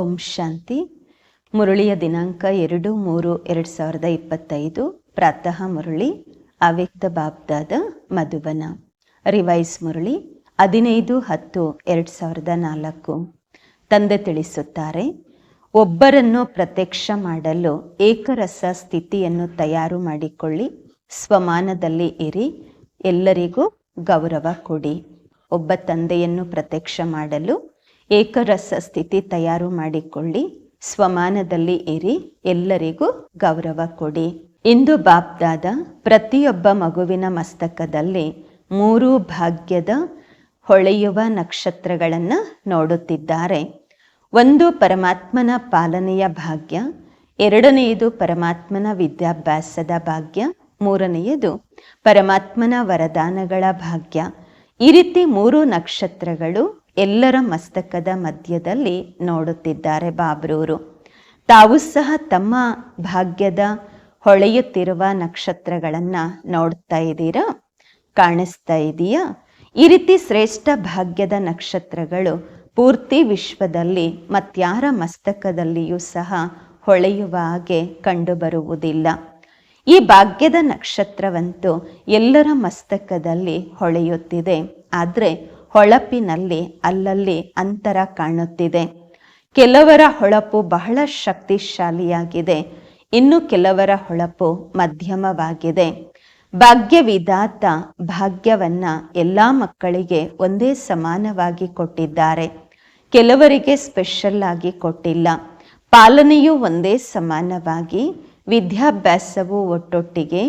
ಓಂ ಶಾಂತಿ. ಮುರುಳಿಯ ದಿನಾಂಕ ಎರಡು, ಮೂರು, ಎರಡು ಸಾವಿರದ ಇಪ್ಪತ್ತೈದು. ಪ್ರಾತಃ ಮುರಳಿ, ಅವ್ಯಕ್ತ ಬಾಬ್ದಾದ ಮಧುಬನ. ರಿವೈಸ್ ಮುರಳಿ, ಹದಿನೈದು, ಹತ್ತು, ಎರಡು ಸಾವಿರದ ನಾಲ್ಕು. ತಂದೆ ತಿಳಿಸುತ್ತಾರೆ, ಒಬ್ಬರನ್ನು ಪ್ರತ್ಯಕ್ಷ ಮಾಡಲು ಏಕರಸ ಸ್ಥಿತಿಯನ್ನು ತಯಾರು ಮಾಡಿಕೊಳ್ಳಿ. ಸ್ವಮಾನದಲ್ಲಿ ಇರಿ, ಎಲ್ಲರಿಗೂ ಗೌರವ ಕೊಡಿ. ಒಬ್ಬ ತಂದೆಯನ್ನು ಪ್ರತ್ಯಕ್ಷ ಮಾಡಲು ಏಕರಸ ಸ್ಥಿತಿ ತಯಾರು ಮಾಡಿಕೊಳ್ಳಿ. ಸ್ವಮಾನದಲ್ಲಿ ಇರಿ, ಎಲ್ಲರಿಗೂ ಗೌರವ ಕೊಡಿ. ಇಂದು ಬಾಬ್ದಾದ ಪ್ರತಿಯೊಬ್ಬ ಮಗುವಿನ ಮಸ್ತಕದಲ್ಲಿ ಮೂರು ಭಾಗ್ಯದ ಹೊಳೆಯುವ ನಕ್ಷತ್ರಗಳನ್ನು ನೋಡುತ್ತಿದ್ದಾರೆ. ಒಂದು ಪರಮಾತ್ಮನ ಪಾಲನೆಯ ಭಾಗ್ಯ, ಎರಡನೆಯದು ಪರಮಾತ್ಮನ ವಿದ್ಯಾಭ್ಯಾಸದ ಭಾಗ್ಯ, ಮೂರನೆಯದು ಪರಮಾತ್ಮನ ವರದಾನಗಳ ಭಾಗ್ಯ. ಈ ರೀತಿ ಮೂರು ನಕ್ಷತ್ರಗಳು ಎಲ್ಲರ ಮಸ್ತಕದ ಮಧ್ಯದಲ್ಲಿ ನೋಡುತ್ತಿದ್ದಾರೆ ಬಾಬ್ರೂರು. ತಾವು ಸಹ ತಮ್ಮ ಭಾಗ್ಯದ ಹೊಳೆಯುತ್ತಿರುವ ನಕ್ಷತ್ರಗಳನ್ನು ನೋಡ್ತಾ ಇದ್ದೀರಾ? ಕಾಣಿಸ್ತಾ ಇದೆಯಾ? ಈ ರೀತಿ ಶ್ರೇಷ್ಠ ಭಾಗ್ಯದ ನಕ್ಷತ್ರಗಳು ಪೂರ್ತಿ ವಿಶ್ವದಲ್ಲಿ ಮತ್ಯಾರ ಮಸ್ತಕದಲ್ಲಿಯೂ ಸಹ ಹೊಳೆಯುವ ಹಾಗೆ ಕಂಡುಬರುವುದಿಲ್ಲ. ಈ ಭಾಗ್ಯದ ನಕ್ಷತ್ರವಂತೂ ಎಲ್ಲರ ಮಸ್ತಕದಲ್ಲಿ ಹೊಳೆಯುತ್ತಿದೆ. ಆದರೆ ಹೊಳಪಿನಲ್ಲಿ ಅಲ್ಲಲ್ಲಿ ಅಂತರ ಕಾಣುತ್ತಿದೆ. ಕೆಲವರ ಹೊಳಪು ಬಹಳ ಶಕ್ತಿಶಾಲಿಯಾಗಿದೆ. ಇನ್ನು ಕೆಲವರ ಹೊಳಪು ಮಧ್ಯಮವಾಗಿದೆ. ಭಾಗ್ಯವಿದಾತ ಭಾಗ್ಯವನ್ನ ಎಲ್ಲ ಮಕ್ಕಳಿಗೆ ಒಂದೇ ಸಮಾನವಾಗಿ ಕೊಟ್ಟಿದ್ದಾರೆ. ಕೆಲವರಿಗೆ ಸ್ಪೆಷಲ್ ಆಗಿ ಕೊಟ್ಟಿಲ್ಲ. ಪಾಲನೆಯೂ ಒಂದೇ ಸಮಾನವಾಗಿ, ವಿದ್ಯಾಭ್ಯಾಸವು ಒಟ್ಟೊಟ್ಟಿಗೆ,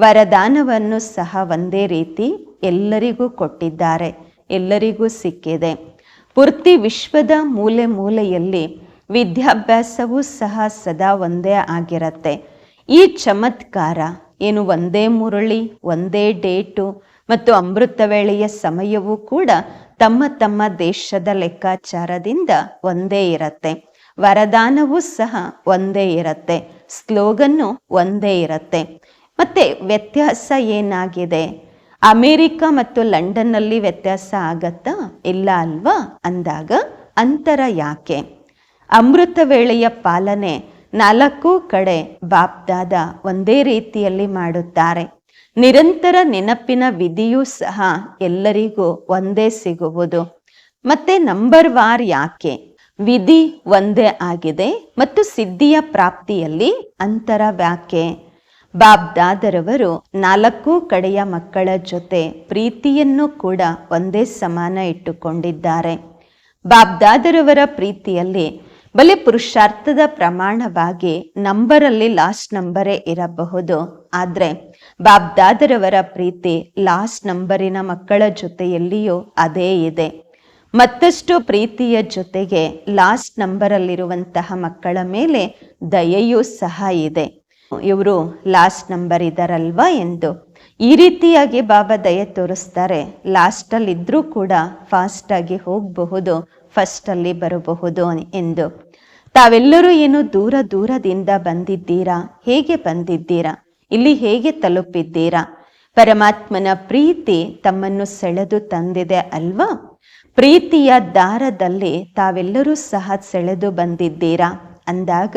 ವರದಾನವನ್ನು ಸಹ ಒಂದೇ ರೀತಿ ಎಲ್ಲರಿಗೂ ಕೊಟ್ಟಿದ್ದಾರೆ. ಎಲ್ಲರಿಗೂ ಸಿಕ್ಕಿದೆ. ಪೂರ್ತಿ ವಿಶ್ವದ ಮೂಲೆ ಮೂಲೆಯಲ್ಲಿ ವಿದ್ಯಾಭ್ಯಾಸವೂ ಸಹ ಸದಾ ಒಂದೇ ಆಗಿರತ್ತೆ. ಈ ಚಮತ್ಕಾರ ಏನು ಒಂದೇ ಮುರಳಿ, ಒಂದೇ ಡೇಟು ಮತ್ತು ಅಮೃತ ವೇಳೆಯ ಸಮಯವೂ ಕೂಡ ತಮ್ಮ ತಮ್ಮ ದೇಶದ ಲೆಕ್ಕಾಚಾರದಿಂದ ಒಂದೇ ಇರತ್ತೆ. ವರದಾನವೂ ಸಹ ಒಂದೇ ಇರತ್ತೆ. ಸ್ಲೋಗನ್ನು ಒಂದೇ ಇರತ್ತೆ. ಮತ್ತೆ ವ್ಯತ್ಯಾಸ ಏನಾಗಿದೆ? ಅಮೇರಿಕ ಮತ್ತು ಲಂಡನ್ನಲ್ಲಿ ವ್ಯತ್ಯಾಸ ಆಗತ್ತಾ? ಇಲ್ಲ ಅಲ್ವಾ? ಅಂದಾಗ, ಅಂತರ ಯಾಕೆ? ಅಮೃತ ವೇಳೆಯ ಪಾಲನೆ ನಾಲ್ಕು ಕಡೆ ಬಾಪ್ದಾದ ಒಂದೇ ರೀತಿಯಲ್ಲಿ ಮಾಡುತ್ತಾರೆ. ನಿರಂತರ ನೆನಪಿನ ವಿಧಿಯೂ ಸಹ ಎಲ್ಲರಿಗೂ ಒಂದೇ ಸಿಗುವುದು. ಮತ್ತೆ ನಂಬರ್ ವಾರ್ ಯಾಕೆ? ವಿಧಿ ಒಂದೇ ಆಗಿದೆ ಮತ್ತು ಸಿದ್ಧಿಯ ಪ್ರಾಪ್ತಿಯಲ್ಲಿ ಅಂತರ ವ್ಯಾಕೆ ಬಾಬ್ದಾದರವರು ನಾಲ್ಕು ಕಡೆಯ ಮಕ್ಕಳ ಜೊತೆ ಪ್ರೀತಿಯನ್ನು ಕೂಡ ಒಂದೇ ಸಮಾನ ಇಟ್ಟುಕೊಂಡಿದ್ದಾರೆ. ಬಾಬ್ದಾದರವರ ಪ್ರೀತಿಯಲ್ಲಿ ಬಲೆ ಪುರುಷಾರ್ಥದ ಪ್ರಮಾಣವಾಗಿ ನಂಬರಲ್ಲಿ ಲಾಸ್ಟ್ ನಂಬರೇ ಇರಬಹುದು. ಆದರೆ ಬಾಬ್ದಾದರವರ ಪ್ರೀತಿ ಲಾಸ್ಟ್ ನಂಬರಿನ ಮಕ್ಕಳ ಜೊತೆಯಲ್ಲಿಯೂ ಅದೇ ಇದೆ. ಮತ್ತಷ್ಟು ಪ್ರೀತಿಯ ಜೊತೆಗೆ ಲಾಸ್ಟ್ ನಂಬರಲ್ಲಿರುವಂತಹ ಮಕ್ಕಳ ಮೇಲೆ ದಯೆಯೂ ಸಹ ಇದೆ. ಇವರು ಲಾಸ್ಟ್ ನಂಬರ್ ಇದ್ದಾರಲ್ವಾ ಎಂದು. ಈ ರೀತಿಯಾಗಿ ಬಾಬಾ ದಯೆ ತೋರಿಸ್ತಾರೆ. ಲಾಸ್ಟಲ್ಲಿ ಇದ್ರೂ ಕೂಡ ಫಾಸ್ಟಾಗಿ ಹೋಗಬಹುದು ಫಸ್ಟಲ್ಲಿ ಬರಬಹುದು ಎಂದು. ತಾವೆಲ್ಲರೂ ಏನು ದೂರ ದೂರದಿಂದ ಬಂದಿದ್ದೀರಾ? ಹೇಗೆ ಬಂದಿದ್ದೀರಾ? ಇಲ್ಲಿ ಹೇಗೆ ತಲುಪಿದ್ದೀರಾ? ಪರಮಾತ್ಮನ ಪ್ರೀತಿ ತಮ್ಮನ್ನು ಸೆಳೆದು ತಂದಿದೆ ಅಲ್ವಾ? ಪ್ರೀತಿಯ ದಾರದಲ್ಲಿ ತಾವೆಲ್ಲರೂ ಸಹ ಸೆಳೆದು ಬಂದಿದ್ದೀರಾ? ಅಂದಾಗ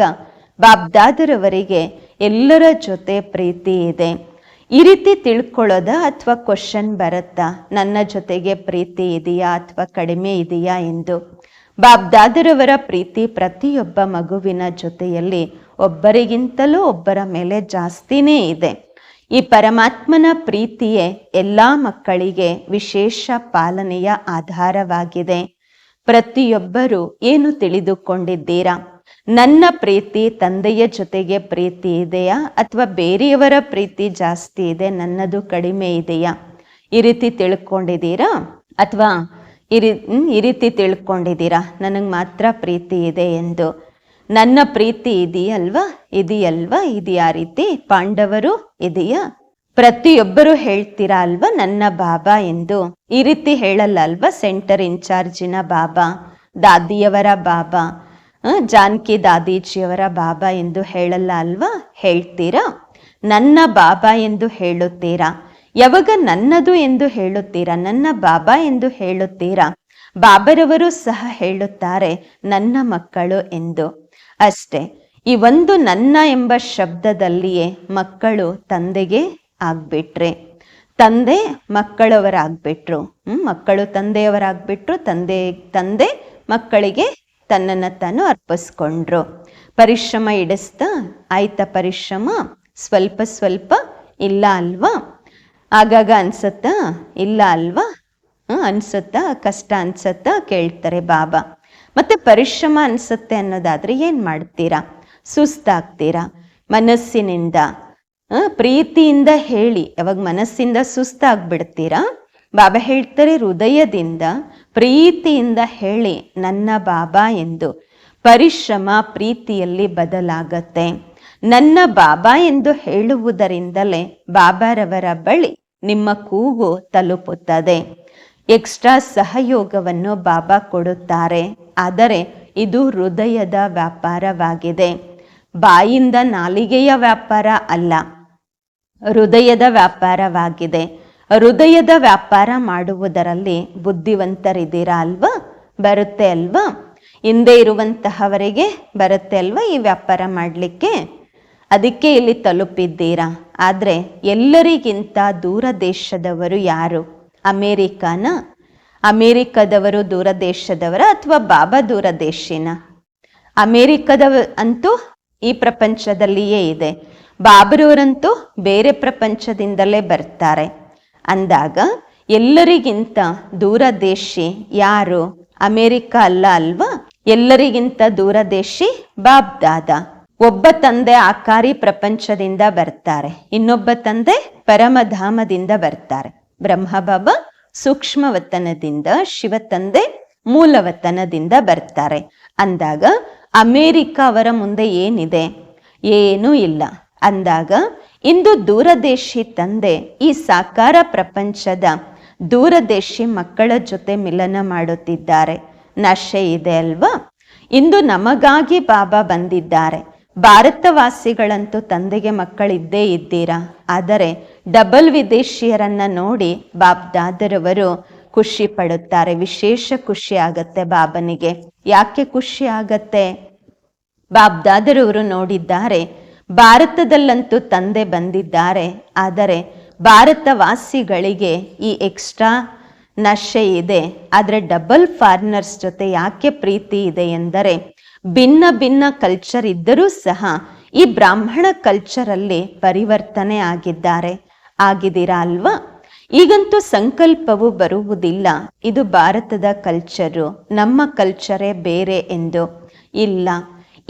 ಬಾಬ್ದಾದರವರಿಗೆ ಎಲ್ಲರ ಜೊತೆ ಪ್ರೀತಿ ಇದೆ. ಈ ರೀತಿ ತಿಳ್ಕೊಳ್ಳೋದ ಅಥವಾ ಕ್ವಶನ್ ಬರುತ್ತಾ? ನನ್ನ ಜೊತೆಗೆ ಪ್ರೀತಿ ಇದೆಯಾ ಅಥವಾ ಕಡಿಮೆ ಇದೆಯಾ ಎಂದು? ಬಾಬ್ದಾದರವರ ಪ್ರೀತಿ ಪ್ರತಿಯೊಬ್ಬ ಮಗುವಿನ ಜೊತೆಯಲ್ಲಿ ಒಬ್ಬರಿಗಿಂತಲೂ ಒಬ್ಬರ ಮೇಲೆ ಜಾಸ್ತಿನೇ ಇದೆ. ಈ ಪರಮಾತ್ಮನ ಪ್ರೀತಿಯೇ ಎಲ್ಲ ಮಕ್ಕಳಿಗೆ ವಿಶೇಷ ಪಾಲನೆಯ ಆಧಾರವಾಗಿದೆ. ಪ್ರತಿಯೊಬ್ಬರು ಏನು ತಿಳಿದುಕೊಂಡಿದ್ದೀರಾ? ನನ್ನ ಪ್ರೀತಿ ತಂದೆಯ ಜೊತೆಗೆ ಪ್ರೀತಿ ಇದೆಯಾ? ಅಥವಾ ಬೇರೆಯವರ ಪ್ರೀತಿ ಜಾಸ್ತಿ ಇದೆ, ನನ್ನದು ಕಡಿಮೆ ಇದೆಯಾ? ಈ ರೀತಿ ತಿಳ್ಕೊಂಡಿದ್ದೀರಾ? ಅಥವಾ ಈ ರೀತಿ ತಿಳ್ಕೊಂಡಿದ್ದೀರಾ? ನನಗೆ ಮಾತ್ರ ಪ್ರೀತಿ ಇದೆ ಎಂದು. ನನ್ನ ಪ್ರೀತಿ ಇದೆಯಲ್ವಾ? ಇದೆಯಲ್ವಾ? ಇದೆಯಾ ರೀತಿ? ಪಾಂಡವರು ಇದೆಯಾ? ಪ್ರತಿಯೊಬ್ಬರು ಹೇಳ್ತೀರಾ ಅಲ್ವಾ ನನ್ನ ಬಾಬಾ ಎಂದು? ಈ ರೀತಿ ಹೇಳಲ್ಲ ಅಲ್ವಾ ಸೆಂಟರ್ ಇನ್ಚಾರ್ಜಿನ ಬಾಬಾ, ದಾದಿಯವರ ಬಾಬಾ? ಜಾನಕಿ ದಾದೀಜಿಯವರ ಬಾಬಾ ಎಂದು ಹೇಳಲ್ಲ ಅಲ್ವಾ? ಹೇಳ್ತೀರಾ? ನನ್ನ ಬಾಬಾ ಎಂದು ಹೇಳುತ್ತೀರಾ? ಯಾವಾಗ ನನ್ನದು ಎಂದು ಹೇಳುತ್ತೀರಾ? ನನ್ನ ಬಾಬಾ ಎಂದು ಹೇಳುತ್ತೀರಾ? ಬಾಬರವರು ಸಹ ಹೇಳುತ್ತಾರೆ, ನನ್ನ ಮಕ್ಕಳು ಎಂದು. ಅಷ್ಟೇ, ಈ ಒಂದು ನನ್ನ ಎಂಬ ಶಬ್ದದಲ್ಲಿಯೇ ಮಕ್ಕಳು ತಂದೆಗೆ ಆಗ್ಬಿಟ್ರೆ. ತಂದೆ ಮಕ್ಕಳವರಾಗ್ಬಿಟ್ರು. ಹ್ಮ್, ಮಕ್ಕಳು ತಂದೆಯವರಾಗ್ಬಿಟ್ರು, ತಂದೆ ತಂದೆ ಮಕ್ಕಳಿಗೆ ತನ್ನನ್ನು ತಾನು ಅರ್ಪಿಸ್ಕೊಂಡ್ರು. ಪರಿಶ್ರಮ ಇಡಿಸ್ತಾ, ಆಯ್ತಾ ಪರಿಶ್ರಮ, ಸ್ವಲ್ಪ ಸ್ವಲ್ಪ, ಇಲ್ಲ ಅಲ್ವಾ? ಆಗಾಗ ಅನ್ಸತ್ತಾ, ಇಲ್ಲ ಅಲ್ವಾ? ಅನ್ಸುತ್ತಾ, ಕಷ್ಟ ಅನ್ಸತ್ತಾ? ಕೇಳ್ತಾರೆ ಬಾಬಾ. ಮತ್ತೆ ಪರಿಶ್ರಮ ಅನ್ಸುತ್ತೆ ಅನ್ನೋದಾದ್ರೆ ಏನ್ ಮಾಡ್ತೀರಾ? ಸುಸ್ತಾಗ್ತೀರಾ? ಮನಸ್ಸಿನಿಂದ ಪ್ರೀತಿಯಿಂದ ಹೇಳಿ, ಯಾವಾಗ ಮನಸ್ಸಿಂದ ಸುಸ್ತಾಗ್ಬಿಡ್ತೀರಾ? ಬಾಬಾ ಹೇಳ್ತಾರೆ ಹೃದಯದಿಂದ ಪ್ರೀತಿಯಿಂದ ಹೇಳಿ, ನನ್ನ ಬಾಬಾ ಎಂದು ಪರಿಶ್ರಮ ಪ್ರೀತಿಯಲ್ಲಿ ಬದಲಾಗತ್ತೆ. ನನ್ನ ಬಾಬಾ ಎಂದು ಹೇಳುವುದರಿಂದಲೇ ಬಾಬಾರವರ ಬಳಿ ನಿಮ್ಮ ಕೂಗು ತಲುಪುತ್ತದೆ. ಎಕ್ಸ್ಟ್ರಾ ಸಹಯೋಗವನ್ನು ಬಾಬಾ ಕೊಡುತ್ತಾರೆ. ಆದರೆ ಇದು ಹೃದಯದ ವ್ಯಾಪಾರವಾಗಿದೆ. ಬಾಯಿಂದ ನಾಲಿಗೆಯ ವ್ಯಾಪಾರ ಅಲ್ಲ, ಹೃದಯದ ವ್ಯಾಪಾರವಾಗಿದೆ. ಹೃದಯದ ವ್ಯಾಪಾರ ಮಾಡುವುದರಲ್ಲಿ ಬುದ್ಧಿವಂತರಿದ್ದೀರಾ ಅಲ್ವಾ? ಬರುತ್ತೆ ಅಲ್ವಾ? ಹಿಂದೆ ಇರುವಂತಹವರಿಗೆ ಬರುತ್ತೆ ಅಲ್ವಾ ಈ ವ್ಯಾಪಾರ ಮಾಡಲಿಕ್ಕೆ? ಅದಕ್ಕೆ ಇಲ್ಲಿ ತಲುಪಿದ್ದೀರಾ? ಆದರೆ ಎಲ್ಲರಿಗಿಂತ ದೂರ ದೇಶದವರು ಯಾರು? ಅಮೇರಿಕಾನ? ಅಮೇರಿಕದವರು ದೂರ ದೇಶದವರ ಅಥವಾ ಬಾಬಾ ದೂರ ದೇಶಿನ? ಅಮೇರಿಕದವ ಅಂತೂ ಈ ಪ್ರಪಂಚದಲ್ಲಿಯೇ ಇದೆ. ಬಾಬರವರಂತೂ ಬೇರೆ ಪ್ರಪಂಚದಿಂದಲೇ ಬರ್ತಾರೆ. ಅಂದಾಗ ಎಲ್ಲರಿಗಿಂತ ದೂರದೇಶಿ ಯಾರು? ಅಮೇರಿಕ ಅಲ್ಲ ಅಲ್ವಾ? ಎಲ್ಲರಿಗಿಂತ ದೂರದೇಶಿ ಬಾಬ್ ದಾದ ಒಬ್ಬ ತಂದೆ ಆಕಾರಿ ಪ್ರಪಂಚದಿಂದ ಬರ್ತಾರೆ. ಇನ್ನೊಬ್ಬ ತಂದೆ ಪರಮಧಾಮದಿಂದ ಬರ್ತಾರೆ. ಬ್ರಹ್ಮಬಾಬ ಸೂಕ್ಷ್ಮವತನದಿಂದ ಶಿವ ತಂದೆ ಮೂಲವತನದಿಂದ ಬರ್ತಾರೆ. ಅಂದಾಗ ಅಮೇರಿಕ ಅವರ ಮುಂದೆ ಏನಿದೆ? ಏನೂ ಇಲ್ಲ. ಅಂದಾಗ ಇಂದು ದೂರದೇಶಿ ತಂದೆ ಈ ಸಾಕಾರ ಪ್ರಪಂಚದ ದೂರದೇಶಿ ಮಕ್ಕಳ ಜೊತೆ ಮಿಲನ ಮಾಡುತ್ತಿದ್ದಾರೆ. ನಶೆ ಇದೆ ಅಲ್ವಾ? ಇಂದು ನಮಗಾಗಿ ಬಾಬಾ ಬಂದಿದ್ದಾರೆ. ಭಾರತವಾಸಿಗಳಂತೂ ತಂದೆಗೆ ಮಕ್ಕಳಿದ್ದೇ ಇದ್ದೀರಾ? ಆದರೆ ಡಬಲ್ ವಿದೇಶಿಯರನ್ನ ನೋಡಿ ಬಾಬ್ ದಾದರವರು ಖುಷಿ ಪಡುತ್ತಾರೆ. ವಿಶೇಷ ಖುಷಿ ಆಗತ್ತೆ ಬಾಬನಿಗೆ. ಯಾಕೆ ಖುಷಿ ಆಗತ್ತೆ? ಬಾಬ್ದಾದರವರು ನೋಡಿದ್ದಾರೆ ಭಾರತದಲ್ಲಂತೂ ತಂದೆ ಬಂದಿದ್ದಾರೆ. ಆದರೆ ಭಾರತವಾಸಿಗಳಿಗೆ ಈ ಎಕ್ಸ್ಟ್ರಾ ನಶೆ ಇದೆ. ಆದರೆ ಡಬಲ್ ಫಾರಿನರ್ಸ್ ಜೊತೆ ಯಾಕೆ ಪ್ರೀತಿ ಇದೆ ಎಂದರೆ ಭಿನ್ನ ಭಿನ್ನ ಕಲ್ಚರ್ ಇದ್ದರೂ ಸಹ ಈ ಬ್ರಾಹ್ಮಣ ಕಲ್ಚರಲ್ಲಿ ಪರಿವರ್ತನೆ ಆಗಿದ್ದಾರೆ. ಆಗಿದ್ದೀರಾ ಅಲ್ವಾ? ಈಗಂತೂ ಸಂಕಲ್ಪವು ಬರುವುದಿಲ್ಲ. ಇದು ಭಾರತದ ಕಲ್ಚರು ನಮ್ಮ ಕಲ್ಚರೇ ಬೇರೆ ಎಂದು. ಇಲ್ಲ.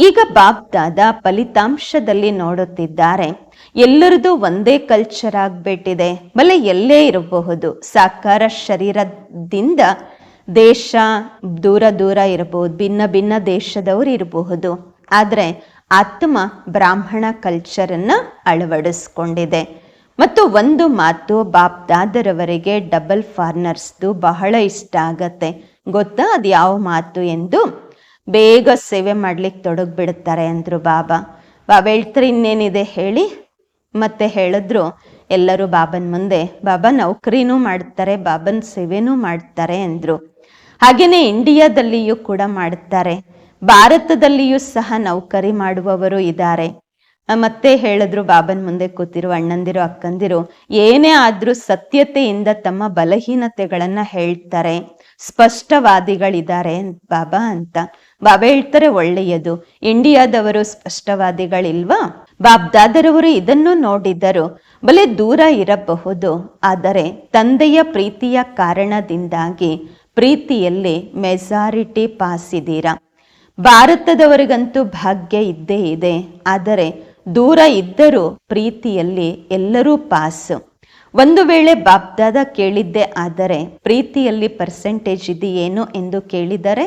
ಈಗ ಬಾಬ್ದಾದ ಫಲಿತಾಂಶದಲ್ಲಿ ನೋಡುತ್ತಿದ್ದಾರೆ, ಎಲ್ಲರದು ಒಂದೇ ಕಲ್ಚರ್ ಆಗ್ಬಿಟ್ಟಿದೆ. ಬಲೆ ಎಲ್ಲೇ ಇರಬಹುದು. ಸಾಕಾರ ಶರೀರದಿಂದ ದೇಶ ದೂರ ದೂರ ಇರಬಹುದು, ಭಿನ್ನ ಭಿನ್ನ ದೇಶದವರು ಇರಬಹುದು. ಆದರೆ ಆತ್ಮ ಬ್ರಾಹ್ಮಣ ಕಲ್ಚರನ್ನು ಅಳವಡಿಸ್ಕೊಂಡಿದೆ. ಮತ್ತು ಒಂದು ಮಾತು ಬಾಪ್ದಾದರವರಿಗೆ ಡಬಲ್ ಫಾರ್ನರ್ಸ್ದು ಬಹಳ ಇಷ್ಟ ಆಗತ್ತೆ. ಗೊತ್ತಾ ಅದು ಯಾವ ಮಾತು ಎಂದು? ಬೇಗ ಸೇವೆ ಮಾಡ್ಲಿಕ್ಕೆ ತೊಡಗ್ಬಿಡುತ್ತಾರೆ ಅಂದರು ಬಾಬಾ. ಬಾಬಾ ಹೇಳ್ತಾರೆ ಇನ್ನೇನಿದೆ ಹೇಳಿ. ಮತ್ತೆ ಹೇಳಿದ್ರು, ಎಲ್ಲರೂ ಬಾಬನ್ ಮುಂದೆ, ಬಾಬಾ, ನೌಕರಿನೂ ಮಾಡ್ತಾರೆ, ಬಾಬನ್ ಸೇವೆನೂ ಮಾಡ್ತಾರೆ ಅಂದ್ರು. ಹಾಗೆಯೇ ಇಂಡಿಯಾದಲ್ಲಿಯೂ ಕೂಡ ಮಾಡ್ತಾರೆ. ಭಾರತದಲ್ಲಿಯೂ ಸಹ ನೌಕರಿ ಮಾಡುವವರು ಇದ್ದಾರೆ. ಮತ್ತೆ ಹೇಳಿದ್ರು ಬಾಬನ್ ಮುಂದೆ ಕೂತಿರು ಅಣ್ಣಂದಿರು, ಅಕ್ಕಂದಿರು, ಏನೇ ಆದ್ರೂ ಸತ್ಯತೆಯಿಂದ ತಮ್ಮ ಬಲಹೀನತೆಗಳನ್ನ ಹೇಳ್ತಾರೆ. ಸ್ಪಷ್ಟವಾದಿಗಳಿದ್ದಾರೆ ಬಾಬಾ ಅಂತ. ಬಾಬಾ ಹೇಳ್ತಾರೆ ಒಳ್ಳೆಯದು. ಇಂಡಿಯಾದವರು ಸ್ಪಷ್ಟವಾದಿಗಳಿಲ್ವಾ? ಬಾಬ್ದಾದರವರು ಇದನ್ನು ನೋಡಿದರು ಬಲೆ ದೂರ ಇರಬಹುದು. ಆದರೆ ತಂದೆಯ ಪ್ರೀತಿಯ ಕಾರಣದಿಂದಾಗಿ ಪ್ರೀತಿಯಲ್ಲಿ ಮೆಜಾರಿಟಿ ಪಾಸಿದ್ದೀರಾ ಭಾರತದವರಿಗಂತೂ ಭಾಗ್ಯ ಇದ್ದೇ ಇದೆ. ಆದರೆ ದೂರ ಇದ್ದರೂ ಪ್ರೀತಿಯಲ್ಲಿ ಎಲ್ಲರೂ ಪಾಸ್. ಒಂದು ವೇಳೆ ಬಾಬ್ದಾದ ಕೇಳಿದ್ದೆ ಆದರೆ ಪ್ರೀತಿಯಲ್ಲಿ ಪರ್ಸೆಂಟೇಜ್ ಇದೆಯೇನು ಎಂದು ಕೇಳಿದರೆ,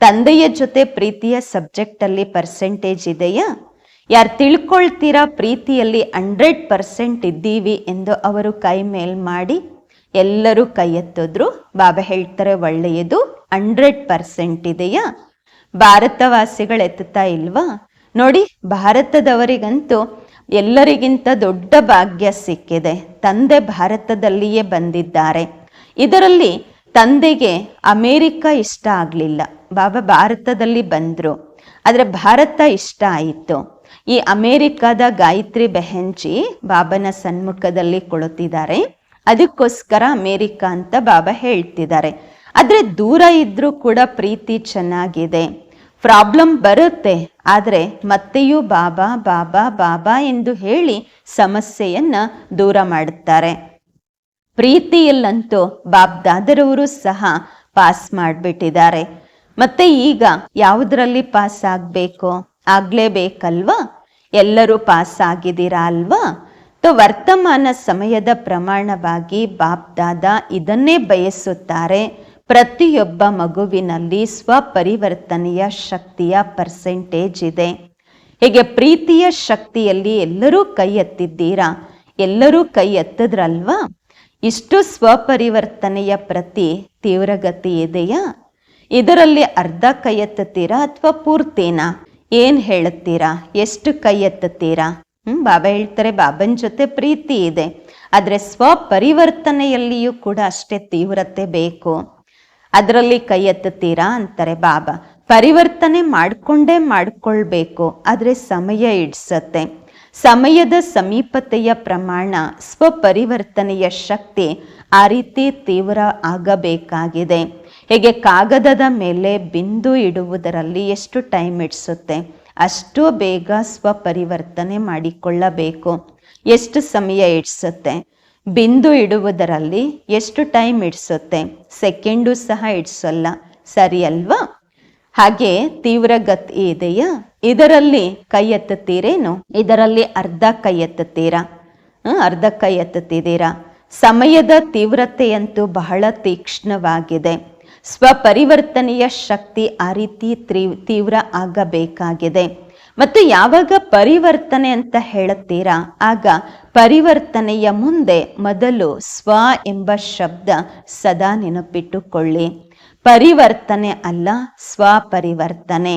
ತಂದೆಯ ಜೊತೆ ಪ್ರೀತಿಯ ಸಬ್ಜೆಕ್ಟಲ್ಲಿ ಪರ್ಸೆಂಟೇಜ್ ಇದೆಯಾ? ಯಾರು ತಿಳ್ಕೊಳ್ತೀರಾ ಪ್ರೀತಿಯಲ್ಲಿ ಹಂಡ್ರೆಡ್ ಪರ್ಸೆಂಟ್ ಇದ್ದೀವಿ ಎಂದು ಅವರು ಕೈ ಮೇಲ್ ಮಾಡಿ ಎಲ್ಲರೂ ಕೈ ಎತ್ತಿದ್ರು. ಬಾಬಾ ಹೇಳ್ತಾರೆ, ಒಳ್ಳೆಯದು ಹಂಡ್ರೆಡ್ ಪರ್ಸೆಂಟ್ ಇದೆಯಾ? ಭಾರತವಾಸಿಗಳು ಎತ್ತುತ್ತಾ ಇಲ್ವಾ? ನೋಡಿ, ಭಾರತದವರಿಗಂತೂ ಎಲ್ಲರಿಗಿಂತ ದೊಡ್ಡ ಭಾಗ್ಯ ಸಿಕ್ಕಿದೆ. ತಂದೆ ಭಾರತದಲ್ಲಿಯೇ ಬಂದಿದ್ದಾರೆ. ಇದರಲ್ಲಿ ತಂದೆಗೆ ಅಮೇರಿಕ ಇಷ್ಟ ಆಗಲಿಲ್ಲ. ಬಾಬಾ ಭಾರತದಲ್ಲಿ ಬಂದರು. ಆದರೆ ಭಾರತ ಇಷ್ಟ ಆಯಿತು. ಈ ಅಮೇರಿಕಾದ ಗಾಯತ್ರಿ ಬೆಹೆಂಜಿ ಬಾಬನ ಸನ್ಮುಖದಲ್ಲಿ ಕೊಳುತ್ತಿದ್ದಾರೆ ಅದಕ್ಕೋಸ್ಕರ ಅಮೇರಿಕ ಅಂತ ಬಾಬಾ ಹೇಳ್ತಿದ್ದಾರೆ. ಆದರೆ ದೂರ ಇದ್ದರೂ ಕೂಡ ಪ್ರೀತಿ ಚೆನ್ನಾಗಿದೆ. ಪ್ರಾಬ್ಲಮ್ ಬರುತ್ತೆ. ಆದರೆ ಮತ್ತೆಯೂ ಬಾಬಾ ಬಾಬಾ ಬಾಬಾ ಎಂದು ಹೇಳಿ ಸಮಸ್ಯೆಯನ್ನು ದೂರ ಮಾಡುತ್ತಾರೆ. ಪ್ರೀತಿಯಲ್ಲಂತೂ ಬಾಬ್ದಾದರವರು ಸಹ ಪಾಸ್ ಮಾಡಿಬಿಟ್ಟಿದ್ದಾರೆ. ಮತ್ತೆ ಈಗ ಯಾವುದರಲ್ಲಿ ಪಾಸ್ ಆಗಬೇಕು? ಆಗ್ಲೇಬೇಕಲ್ವಾ? ಎಲ್ಲರೂ ಪಾಸ್ ಆಗಿದ್ದೀರಾ ಅಲ್ವಾ? ತೋ ವರ್ತಮಾನ ಸಮಯದ ಪ್ರಮಾಣವಾಗಿ ಬಾಬ್ದಾದ ಇದನ್ನೇ ಬಯಸುತ್ತಾರೆ. ಪ್ರತಿಯೊಬ್ಬ ಮಗುವಿನಲ್ಲಿ ಸ್ವಪರಿವರ್ತನೆಯ ಶಕ್ತಿಯ ಪರ್ಸೆಂಟೇಜ್ ಇದೆ. ಹೀಗೆ ಪ್ರೀತಿಯ ಶಕ್ತಿಯಲ್ಲಿ ಎಲ್ಲರೂ ಕೈ ಎತ್ತಿದ್ದೀರಾ? ಎಲ್ಲರೂ ಕೈ ಎತ್ತದ್ರಲ್ವಾ? ಇಷ್ಟು ಸ್ವಪರಿವರ್ತನೆಯ ಪ್ರತಿ ತೀವ್ರಗತಿ ಇದೆಯಾ? ಇದರಲ್ಲಿ ಅರ್ಧ ಕೈ ಎತ್ತುತ್ತೀರಾ ಅಥವಾ ಪೂರ್ತಿನಾ? ಏನ್ ಹೇಳುತ್ತೀರಾ? ಎಷ್ಟು ಕೈ ಎತ್ತುತ್ತೀರಾ? ಹ್ಮ್, ಬಾಬಾ ಹೇಳ್ತಾರೆ, ಬಾಬನ್ ಜೊತೆ ಪ್ರೀತಿ ಇದೆ. ಆದ್ರೆ ಸ್ವಪರಿವರ್ತನೆಯಲ್ಲಿಯೂ ಕೂಡ ಅಷ್ಟೇ ತೀವ್ರತೆ ಬೇಕು. ಅದರಲ್ಲಿ ಕೈ ಎತ್ತುತ್ತೀರಾ ಅಂತಾರೆ, ಬಾಬಾ, ಪರಿವರ್ತನೆ ಮಾಡಿಕೊಂಡೇ ಮಾಡಿಕೊಳ್ಬೇಕು, ಆದರೆ ಸಮಯ ಇಡ್ಸತ್ತೆ ಸಮಯದ ಸಮೀಪತೆಯ ಪ್ರಮಾಣ, ಸ್ವಪರಿವರ್ತನೆಯ ಶಕ್ತಿ ಆ ರೀತಿ ತೀವ್ರ ಆಗಬೇಕಾಗಿದೆ. ಹೇಗೆ ಕಾಗದದ ಮೇಲೆ ಬಿಂದು ಇಡುವುದರಲ್ಲಿ ಎಷ್ಟು ಟೈಮ್ ಇಡಿಸುತ್ತೆ ಅಷ್ಟು ಬೇಗ ಸ್ವಪರಿವರ್ತನೆ ಮಾಡಿಕೊಳ್ಳಬೇಕು. ಎಷ್ಟು ಸಮಯ ಇಡ್ಸುತ್ತೆ ಬಿಂದು ಇಡುವುದರಲ್ಲಿ ಎಷ್ಟು ಟೈಮ್ ಇಡ್ಸುತ್ತೆ? ಸೆಕೆಂಡು ಸಹ ಇಡ್ಸಲ್ಲ. ಸರಿ ಅಲ್ವಾ? ಹಾಗೆ ತೀವ್ರ ಗತಿ ಇದೆಯಾ ಇದರಲ್ಲಿ ಕೈ ಎತ್ತುತ್ತೀರೇನು? ಇದರಲ್ಲಿ ಅರ್ಧ ಕೈ ಎತ್ತುತ್ತೀರಾ? ಅರ್ಧ ಕೈ ಎತ್ತುತ್ತಿದ್ದೀರಾ ಸಮಯದ ತೀವ್ರತೆಯಂತೂ ಬಹಳ ತೀಕ್ಷ್ಣವಾಗಿದೆ. ಸ್ವಪರಿವರ್ತನೆಯ ಶಕ್ತಿ ಆ ರೀತಿ ತೀವ್- ತೀವ್ರ ಆಗಬೇಕಾಗಿದೆ. ಮತ್ತು ಯಾವಾಗ ಪರಿವರ್ತನೆ ಅಂತ ಹೇಳುತ್ತೀರಾ? ಆಗ ಪರಿವರ್ತನೆಯ ಮುಂದೆ ಮೊದಲು ಸ್ವ ಎಂಬ ಶಬ್ದ ಸದಾ ನೆನಪಿಟ್ಟುಕೊಳ್ಳಿ. ಪರಿವರ್ತನೆ ಅಲ್ಲ, ಸ್ವಪರಿವರ್ತನೆ.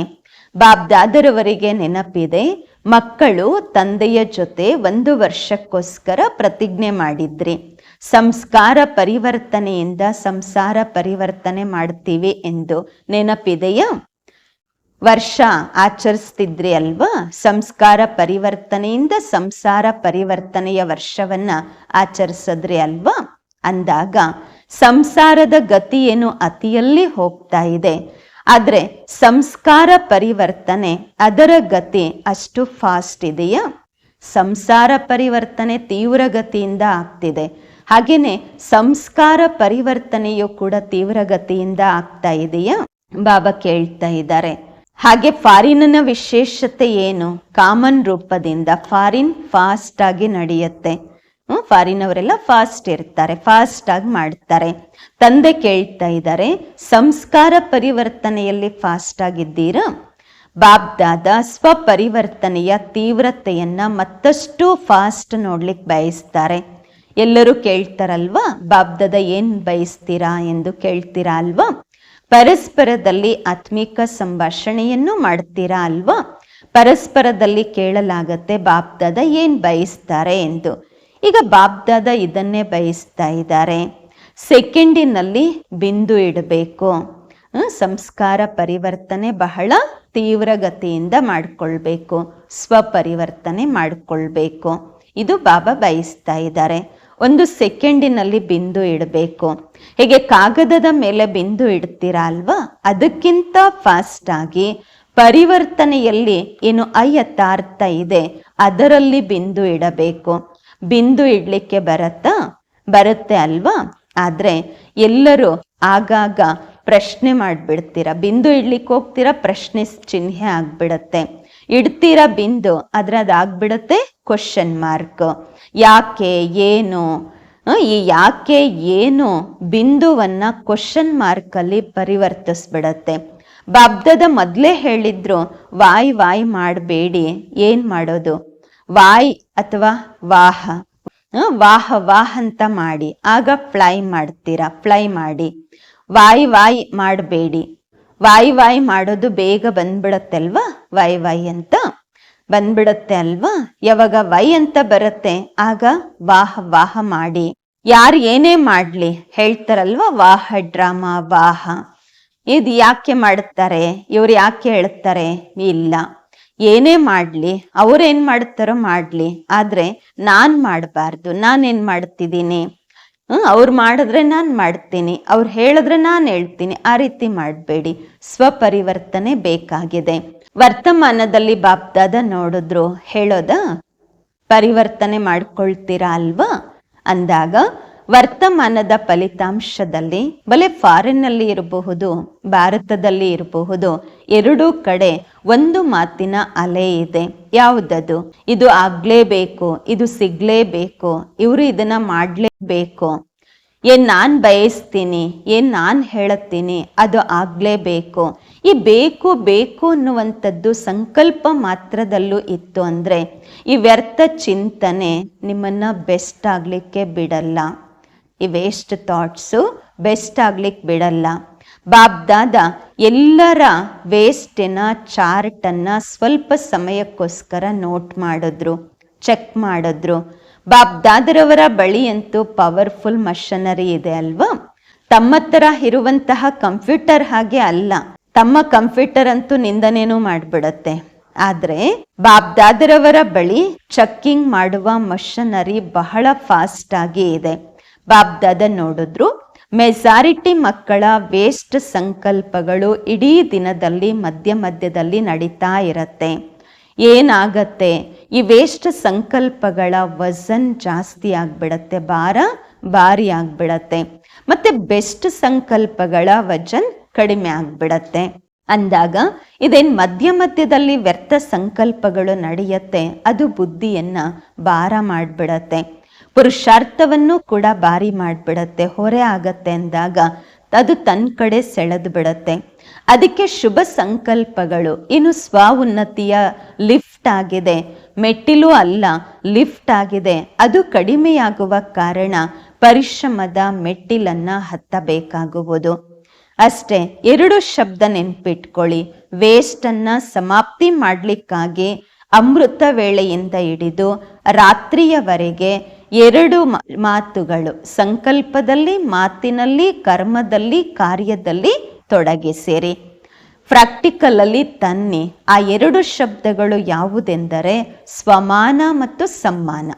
ಬಾಬ್ದಾದರವರಿಗೆ ನೆನಪಿದೆ, ಮಕ್ಕಳು ತಂದೆಯ ಜೊತೆ ಒಂದು ವರ್ಷಕ್ಕೋಸ್ಕರ ಪ್ರತಿಜ್ಞೆ ಮಾಡಿದ್ರಿ. ಸಂಸ್ಕಾರ ಪರಿವರ್ತನೆಯಿಂದ ಸಂಸಾರ ಪರಿವರ್ತನೆ ಮಾಡ್ತೀವಿ ಎಂದು ನೆನಪಿದೆಯಾ? ವರ್ಷ ಆಚರಿಸ್ತಿದ್ರಿ ಅಲ್ವಾ? ಸಂಸ್ಕಾರ ಪರಿವರ್ತನೆಯಿಂದ ಸಂಸಾರ ಪರಿವರ್ತನೆಯ ವರ್ಷವನ್ನ ಆಚರಿಸಿದ್ರಿ ಅಲ್ವಾ? ಅಂದಾಗ ಸಂಸಾರದ ಗತಿ ಏನು ಅತಿಯಲ್ಲಿ ಹೋಗ್ತಾ ಇದೆ. ಆದ್ರೆ ಸಂಸ್ಕಾರ ಪರಿವರ್ತನೆ ಅದರ ಗತಿ ಅಷ್ಟು ಫಾಸ್ಟ್ ಇದೆಯಾ? ಸಂಸಾರ ಪರಿವರ್ತನೆ ತೀವ್ರ ಗತಿಯಿಂದ ಆಗ್ತಿದೆ. ಹಾಗೇನೆ ಸಂಸ್ಕಾರ ಪರಿವರ್ತನೆಯು ಕೂಡ ತೀವ್ರ ಗತಿಯಿಂದ ಆಗ್ತಾ ಇದೆಯಾ? ಬಾಬಾ ಕೇಳ್ತಾ ಇದ್ದಾರೆ. ಹಾಗೆ ಫಾರಿನ್ನ ವಿಶೇಷತೆ ಏನು? ಕಾಮನ್ ರೂಪದಿಂದ ಫಾರಿನ್ ಫಾಸ್ಟ್ ಆಗಿ ನಡೆಯುತ್ತೆ. ಫಾರಿನ್ ಅವರೆಲ್ಲ ಫಾಸ್ಟ್ ಇರ್ತಾರೆ, ಫಾಸ್ಟ್ ಆಗಿ ಮಾಡ್ತಾರೆ. ತಂದೆ ಕೇಳ್ತಾ ಇದ್ದಾರೆ, ಸಂಸ್ಕಾರ ಪರಿವರ್ತನೆಯಲ್ಲಿ ಫಾಸ್ಟ್ ಆಗಿದ್ದೀರಾ? ಬಾಬ್ದಾದ ಸ್ವಪರಿವರ್ತನೆಯ ತೀವ್ರತೆಯನ್ನ ಮತ್ತಷ್ಟು ಫಾಸ್ಟ್ ನೋಡ್ಲಿಕ್ಕೆ ಬಯಸ್ತಾರೆ. ಎಲ್ಲರೂ ಕೇಳ್ತಾರಲ್ವಾ ಬಾಬ್ದಾದ ಏನ್ ಬಯಸ್ತೀರಾ ಎಂದು ಕೇಳ್ತೀರಾ ಅಲ್ವಾ? ಪರಸ್ಪರದಲ್ಲಿ ಆತ್ಮಿಕ ಸಂಭಾಷಣೆಯನ್ನು ಮಾಡ್ತೀರಾ ಅಲ್ವಾ? ಪರಸ್ಪರದಲ್ಲಿ ಕೇಳಲಾಗತ್ತೆ ಬಾಬ್ದಾದ ಏನು ಬಯಸ್ತಾರೆ ಎಂದು. ಈಗ ಬಾಬ್ದಾದ ಇದನ್ನೇ ಬಯಸ್ತಾ ಇದ್ದಾರೆ. ಸೆಕೆಂಡಿನಲ್ಲಿ ಬಿಂದು ಇಡಬೇಕು. ಸಂಸ್ಕಾರ ಪರಿವರ್ತನೆ ಬಹಳ ತೀವ್ರಗತಿಯಿಂದ ಮಾಡಿಕೊಳ್ಬೇಕು. ಸ್ವಪರಿವರ್ತನೆ ಮಾಡಿಕೊಳ್ಬೇಕು. ಇದು ಬಾಬಾ ಬಯಸ್ತಾ ಇದ್ದಾರೆ. ಒಂದು ಸೆಕೆಂಡಿನಲ್ಲಿ ಬಿಂದು ಇಡಬೇಕು. ಹೀಗೆ ಕಾಗದದ ಮೇಲೆ ಬಿಂದು ಇಡ್ತೀರಾ ಅಲ್ವಾ ಅದಕ್ಕಿಂತ ಫಾಸ್ಟ್ ಆಗಿ ಪರಿವರ್ತನೆಯಲ್ಲಿ ಏನು ಅಯ್ಯತಾರ್ಥ ಇದೆ, ಅದರಲ್ಲಿ ಬಿಂದು ಇಡಬೇಕು. ಬಿಂದು ಇಡ್ಲಿಕ್ಕೆ ಬರತ್ತಾ? ಬರುತ್ತೆ ಅಲ್ವಾ? ಆದ್ರೆ ಎಲ್ಲರೂ ಆಗಾಗ ಪ್ರಶ್ನೆ ಮಾಡ್ಬಿಡ್ತೀರಾ? ಬಿಂದು ಇಡ್ಲಿಕ್ಕೆ ಹೋಗ್ತೀರಾ? ಪ್ರಶ್ನೆ ಚಿಹ್ನೆ ಆಗ್ಬಿಡತ್ತೆ. ಇಡ್ತೀರಾ ಬಿಂದು ಅದ್ರದ್ದು ಅದಾಗ್ಬಿಡತ್ತೆ ಕ್ವಶನ್ ಮಾರ್ಕ್ ಯಾಕೆ ಏನು? ಈ ಯಾಕೆ ಏನು ಬಿಂದುವನ್ನ ಕ್ವಶನ್ ಮಾರ್ಕ್ ಅಲ್ಲಿ ಪರಿವರ್ತಿಸ್ಬಿಡತ್ತೆ. ಬಾಬ್ದದ ಮೊದಲೇ ಹೇಳಿದ್ರು, ವಾಯ್ ವಾಯ್ ಮಾಡಬೇಡಿ, ಏನ್ ಮಾಡೋದು? ವಾಯ್ ಅಥವಾ ವಾಹ? ವಾಹ, ವಾಹ್ ಅಂತ ಮಾಡಿ, ಆಗ ಫ್ಲೈ ಮಾಡ್ತೀರಾ, ಫ್ಲೈ ಮಾಡಿ. ವಾಯ್ ವಾಯ್ ಮಾಡಬೇಡಿ. ವಾಯ್ ವಾಯ್ ಮಾಡೋದು ಬೇಗ ಬಂದ್ಬಿಡತ್ತಲ್ವಾ? ವಾಯ್ ವೈ ಅಂತ ಬಂದ್ಬಿಡತ್ತೆ ಅಲ್ವಾ? ಯಾವಾಗ ವೈ ಅಂತ ಬರುತ್ತೆ, ಆಗ ವಾಹ ವಾಹ ಮಾಡಿ. ಯಾರು ಏನೇ ಮಾಡ್ಲಿ, ಹೇಳ್ತಾರಲ್ವಾ, ವಾಹ ಡ್ರಾಮಾ, ವಾಹ. ಇದು ಯಾಕೆ ಮಾಡುತ್ತಾರೆ ಇವ್ರು ಯಾಕೆ ಹೇಳ್ತಾರೆ? ಇಲ್ಲ. ಏನೇ ಮಾಡ್ಲಿ ಅವ್ರೇನ್ ಮಾಡ್ತಾರೋ ಮಾಡ್ಲಿ. ಆದ್ರೆ ನಾನ್ ಮಾಡಬಾರ್ದು ನಾನೇನ್ ಮಾಡ್ತಿದ್ದೀನಿ? ಅವ್ರು ಮಾಡಿದ್ರೆ ನಾನ್ ಮಾಡ್ತೀನಿ, ಅವ್ರು ಹೇಳಿದ್ರೆ ನಾನು ಹೇಳ್ತೀನಿ, ಆ ರೀತಿ ಮಾಡಬೇಡಿ. ಸ್ವಪರಿವರ್ತನೆ ಬೇಕಾಗಿದೆ. ವರ್ತಮಾನದಲ್ಲಿ ಬಾಪ್ದಾದ ನೋಡಿದ್ರು, ಹೇಳೋದ, ಪರಿವರ್ತನೆ ಮಾಡ್ಕೊಳ್ತೀರಾ ಅಲ್ವಾ? ಅಂದಾಗ, ವರ್ತಮಾನದ ಫಲಿತಾಂಶದಲ್ಲಿ, ಬಲೆ ಫಾರಿನ್ನಲ್ಲಿ ಇರಬಹುದು, ಭಾರತದಲ್ಲಿ ಇರಬಹುದು, ಎರಡೂ ಕಡೆ ಒಂದು ಮಾತಿನ ಅಲೆ ಇದೆ. ಯಾವುದದು? ಇದು ಆಗ್ಲೇಬೇಕು, ಇದು ಸಿಗ್ಲೇಬೇಕು, ಇವರು ಇದನ್ನ ಮಾಡ್ಲೇಬೇಕು. ಏನ್ ನಾನು ಬಯಸ್ತೀನಿ, ಏನ್ ನಾನು ಹೇಳುತ್ತೀನಿ, ಅದು ಆಗಲೇಬೇಕು. ಈ ಬೇಕು ಬೇಕು ಅನ್ನುವಂಥದ್ದು ಸಂಕಲ್ಪ ಮಾತ್ರದಲ್ಲೂ ಇತ್ತು ಅಂದ್ರೆ, ಈ ವ್ಯರ್ಥ ಚಿಂತನೆ ನಿಮ್ಮನ್ನ ಬೆಸ್ಟ್ ಆಗಲಿಕ್ಕೆ ಬಿಡಲ್ಲ. ಈ ವೇಸ್ಟ್ ಥಾಟ್ಸು ಬೆಸ್ಟ್ ಆಗ್ಲಿಕ್ಕೆ ಬಿಡಲ್ಲ. ಬಾಬ್ದಾದ ಎಲ್ಲರ ವೇಸ್ಟಿನ ಚಾರ್ಟನ್ನ ಸ್ವಲ್ಪ ಸಮಯಕ್ಕೋಸ್ಕರ ನೋಟ್ ಮಾಡಿದ್ರು ಚೆಕ್ ಮಾಡಿದ್ರು. ಬಾಬ್ದಾದರವರ ಬಳಿಯಂತೂ ಪವರ್ಫುಲ್ ಮಷನರಿ ಇದೆ ಅಲ್ವಾ? ತಮ್ಮ ತರ ಇರುವಂತಹ ಕಂಪ್ಯೂಟರ್ ಹಾಗೆ ಅಲ್ಲ. ತಮ್ಮ ಕಂಪ್ಯೂಟರ್ ಅಂತೂ ನಿಂದನೇನು ಮಾಡ್ಬಿಡತ್ತೆ. ಆದ್ರೆ ಬಾಬ್ದಾದರವರ ಬಳಿ ಚೆಕ್ಕಿಂಗ್ ಮಾಡುವ ಮಷನರಿ ಬಹಳ ಫಾಸ್ಟ್ ಆಗಿ ಇದೆ. ಬಾಬ್ದಾದ ನೋಡಿದ್ರು, ಮೆಜಾರಿಟಿ ಮಕ್ಕಳ ವೇಸ್ಟ್ ಸಂಕಲ್ಪಗಳು ಇಡೀ ದಿನದಲ್ಲಿ ಮಧ್ಯ ಮಧ್ಯದಲ್ಲಿ ನಡೀತಾ ಇರತ್ತೆ. ಏನಾಗತ್ತೆ? ಈ ವೇಸ್ಟ್ ಸಂಕಲ್ಪಗಳ ವಜನ್ ಜಾಸ್ತಿ ಆಗ್ಬಿಡತ್ತೆ, ಭಾರ ಭಾರಿ ಆಗ್ಬಿಡತ್ತೆ. ಮತ್ತೆ ಬೆಸ್ಟ್ ಸಂಕಲ್ಪಗಳ ವಜನ್ ಕಡಿಮೆ ಆಗ್ಬಿಡತ್ತೆ. ಅಂದಾಗ ಇದೇನ್ ಮಧ್ಯ ಮಧ್ಯದಲ್ಲಿ ವ್ಯರ್ಥ ಸಂಕಲ್ಪಗಳು ನಡೆಯುತ್ತೆ, ಅದು ಬುದ್ಧಿಯನ್ನ ಭಾರ ಮಾಡ್ಬಿಡತ್ತೆ. ಪುರುಷಾರ್ಥವನ್ನು ಕೂಡ ಭಾರಿ ಮಾಡ್ಬಿಡತ್ತೆ, ಹೊರೆ ಆಗತ್ತೆ ಅಂದಾಗ ಅದು ತನ್ನ ಕಡೆ ಸೆಳೆದು ಬಿಡತ್ತೆ. ಅದಕ್ಕೆ ಶುಭ ಸಂಕಲ್ಪಗಳು, ಇನ್ನು ಸ್ವ ಉನ್ನತಿಯ ಲಿಫ್ಟ್ ಆಗಿದೆ. ಮೆಟ್ಟಿಲು ಅಲ್ಲ, ಲಿಫ್ಟ್ ಆಗಿದೆ. ಅದು ಕಡಿಮೆಯಾಗುವ ಕಾರಣ ಪರಿಶ್ರಮದ ಮೆಟ್ಟಿಲನ್ನ ಹತ್ತಬೇಕಾಗುವುದು. ಅಷ್ಟೇ, ಎರಡು ಶಬ್ದ ನೆನ್ಪಿಟ್ಕೊಳ್ಳಿ. ವೇಸ್ಟ್ ಅನ್ನ ಸಮಾಪ್ತಿ ಮಾಡಲಿಕ್ಕಾಗಿ ಅಮೃತ ವೇಳೆಯಿಂದ ಹಿಡಿದು ರಾತ್ರಿಯವರೆಗೆ ಎರಡು ಮಾತುಗಳು. ಸಂಕಲ್ಪದಲ್ಲಿ, ಮಾತಿನಲ್ಲಿ, ಕರ್ಮದಲ್ಲಿ, ಕಾರ್ಯದಲ್ಲಿ ತೊಡಗಿಸಿರಿ. ಪ್ರಾಕ್ಟಿಕಲ್ ಅಲ್ಲಿ ತನ್ನಿ ಆ ಎರಡು ಶಬ್ದಗಳು ಯಾವುದೆಂದರೆ ಸ್ವಮಾನ ಮತ್ತು ಸಮ್ಮಾನ.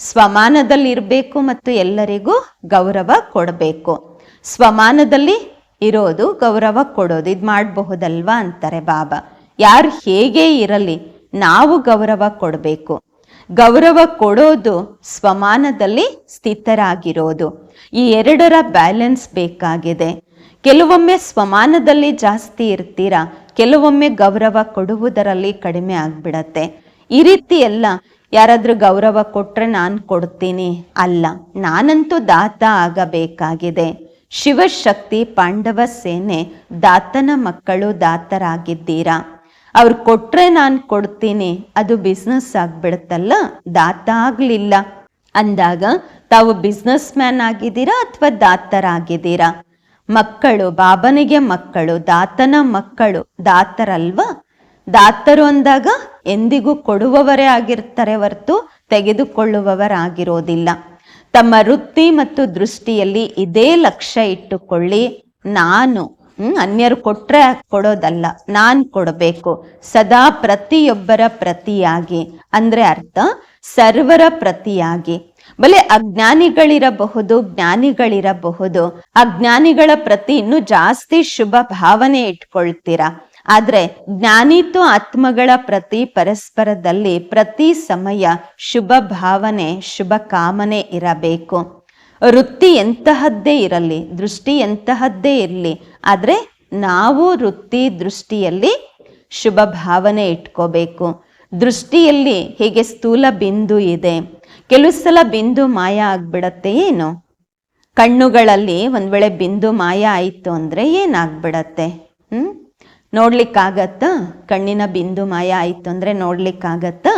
ಸ್ವಮಾನದಲ್ಲಿ ಇರಬೇಕು ಮತ್ತು ಎಲ್ಲರಿಗೂ ಗೌರವ ಕೊಡಬೇಕು. ಸ್ವಮಾನದಲ್ಲಿ ಇರೋದು ಗೌರವ ಕೊಡೋದು. ಇದು ಮಾಡಬಹುದಲ್ವಾ ಅಂತಾರೆ ಬಾಬಾ. ಯಾರು ಹೇಗೆ ಇರಲಿ ನಾವು ಗೌರವ ಕೊಡಬೇಕು. ಗೌರವ ಕೊಡೋದು ಸ್ವಮಾನದಲ್ಲಿ ಸ್ಥಿತರಾಗಿರೋದು. ಈ ಎರಡರ ಬ್ಯಾಲೆನ್ಸ್ ಬೇಕಾಗಿದೆ. ಕೆಲವೊಮ್ಮೆ ಸ್ವಮಾನದಲ್ಲಿ ಜಾಸ್ತಿ ಇರ್ತೀರಾ? ಕೆಲವೊಮ್ಮೆ ಗೌರವ ಕೊಡುವುದರಲ್ಲಿ ಕಡಿಮೆ ಆಗ್ಬಿಡತ್ತೆ. ಈ ರೀತಿ ಎಲ್ಲ ಯಾರಾದ್ರೂ ಗೌರವ ಕೊಟ್ರೆ ನಾನು ಕೊಡ್ತೀನಿ. ಅಲ್ಲ, ನಾನಂತೂ ದಾತ ಆಗಬೇಕಾಗಿದೆ. ಶಿವಶಕ್ತಿ ಪಾಂಡವ ಸೇನೆ ದಾತನ ಮಕ್ಕಳು ದಾತರಾಗಿದ್ದೀರಾ? ಅವ್ರು ಕೊಟ್ರೆ ನಾನು ಕೊಡ್ತೀನಿ. ಅದು ಬಿಸ್ನೆಸ್ ಆಗ್ಬಿಡುತ್ತಲ್ಲ? ದಾತ ಆಗ್ಲಿಲ್ಲ. ಅಂದಾಗ ತಾವು ಬಿಸ್ನೆಸ್ ಮ್ಯಾನ್ ಆಗಿದ್ದೀರಾ ಅಥವಾ ದಾತರಾಗಿದ್ದೀರಾ? ಮಕ್ಕಳು, ಬಾಬನಿಗೆ ಮಕ್ಕಳು, ದಾತನ ಮಕ್ಕಳು, ದಾತರಲ್ವಾ? ದಾತರು ಅಂದಾಗ ಎಂದಿಗೂ ಕೊಡುವವರೇ ಆಗಿರ್ತಾರೆ ಹೊರತು ತೆಗೆದುಕೊಳ್ಳುವವರಾಗಿರೋದಿಲ್ಲ. ತಮ್ಮ ವೃತ್ತಿ ಮತ್ತು ದೃಷ್ಟಿಯಲ್ಲಿ ಇದೇ ಲಕ್ಷ್ಯ ಇಟ್ಟುಕೊಳ್ಳಿ. ನಾನು, ಹ್ಮ್, ಅನ್ಯರು ಕೊಟ್ರೆ ಕೊಡೋದಲ್ಲ, ನಾನ್ ಕೊಡಬೇಕು, ಸದಾ ಪ್ರತಿಯೊಬ್ಬರ ಪ್ರತಿಯಾಗಿ. ಅಂದ್ರೆ ಅರ್ಥ, ಸರ್ವರ ಪ್ರತಿಯಾಗಿ. ಬಲೆ ಅಜ್ಞಾನಿಗಳಿರಬಹುದು, ಜ್ಞಾನಿಗಳಿರಬಹುದು. ಅಜ್ಞಾನಿಗಳ ಪ್ರತಿ ಇನ್ನು ಜಾಸ್ತಿ ಶುಭ ಭಾವನೆ ಇಟ್ಕೊಳ್ತೀರಾ? ಆದ್ರೆ ಜ್ಞಾನಿತು ಆತ್ಮಗಳ ಪ್ರತಿ ಪರಸ್ಪರದಲ್ಲಿ ಪ್ರತಿ ಸಮಯ ಶುಭ ಭಾವನೆ, ಶುಭ ಕಾಮನೆ ಇರಬೇಕು. ವೃತ್ತಿ ಎಂತಹದ್ದೇ ಇರಲಿ, ದೃಷ್ಟಿ ಎಂತಹದ್ದೇ ಇರಲಿ, ಆದ್ರೆ ನಾವು ವೃತ್ತಿ ದೃಷ್ಟಿಯಲ್ಲಿ ಶುಭ ಭಾವನೆ ಇಟ್ಕೋಬೇಕು. ದೃಷ್ಟಿಯಲ್ಲಿ ಹೀಗೆ ಸ್ಥೂಲ ಬಿಂದು ಇದೆ ಕೆಲವು ಸಲ ಬಿಂದು ಮಾಯ ಆಗ್ಬಿಡತ್ತೆ ಏನು? ಕಣ್ಣುಗಳಲ್ಲಿ ಒಂದ್ ವೇಳೆ ಬಿಂದು ಮಾಯ ಆಯಿತು ಅಂದ್ರೆ ಏನಾಗ್ಬಿಡತ್ತೆ? ಹ್ಮ್? ನೋಡ್ಲಿಕ್ಕಾಗತ್ತಾ? ಕಣ್ಣಿನ ಬಿಂದು ಮಾಯ ಆಯಿತು ಅಂದ್ರೆ ನೋಡ್ಲಿಕ್ಕಾಗತ್ತಾ?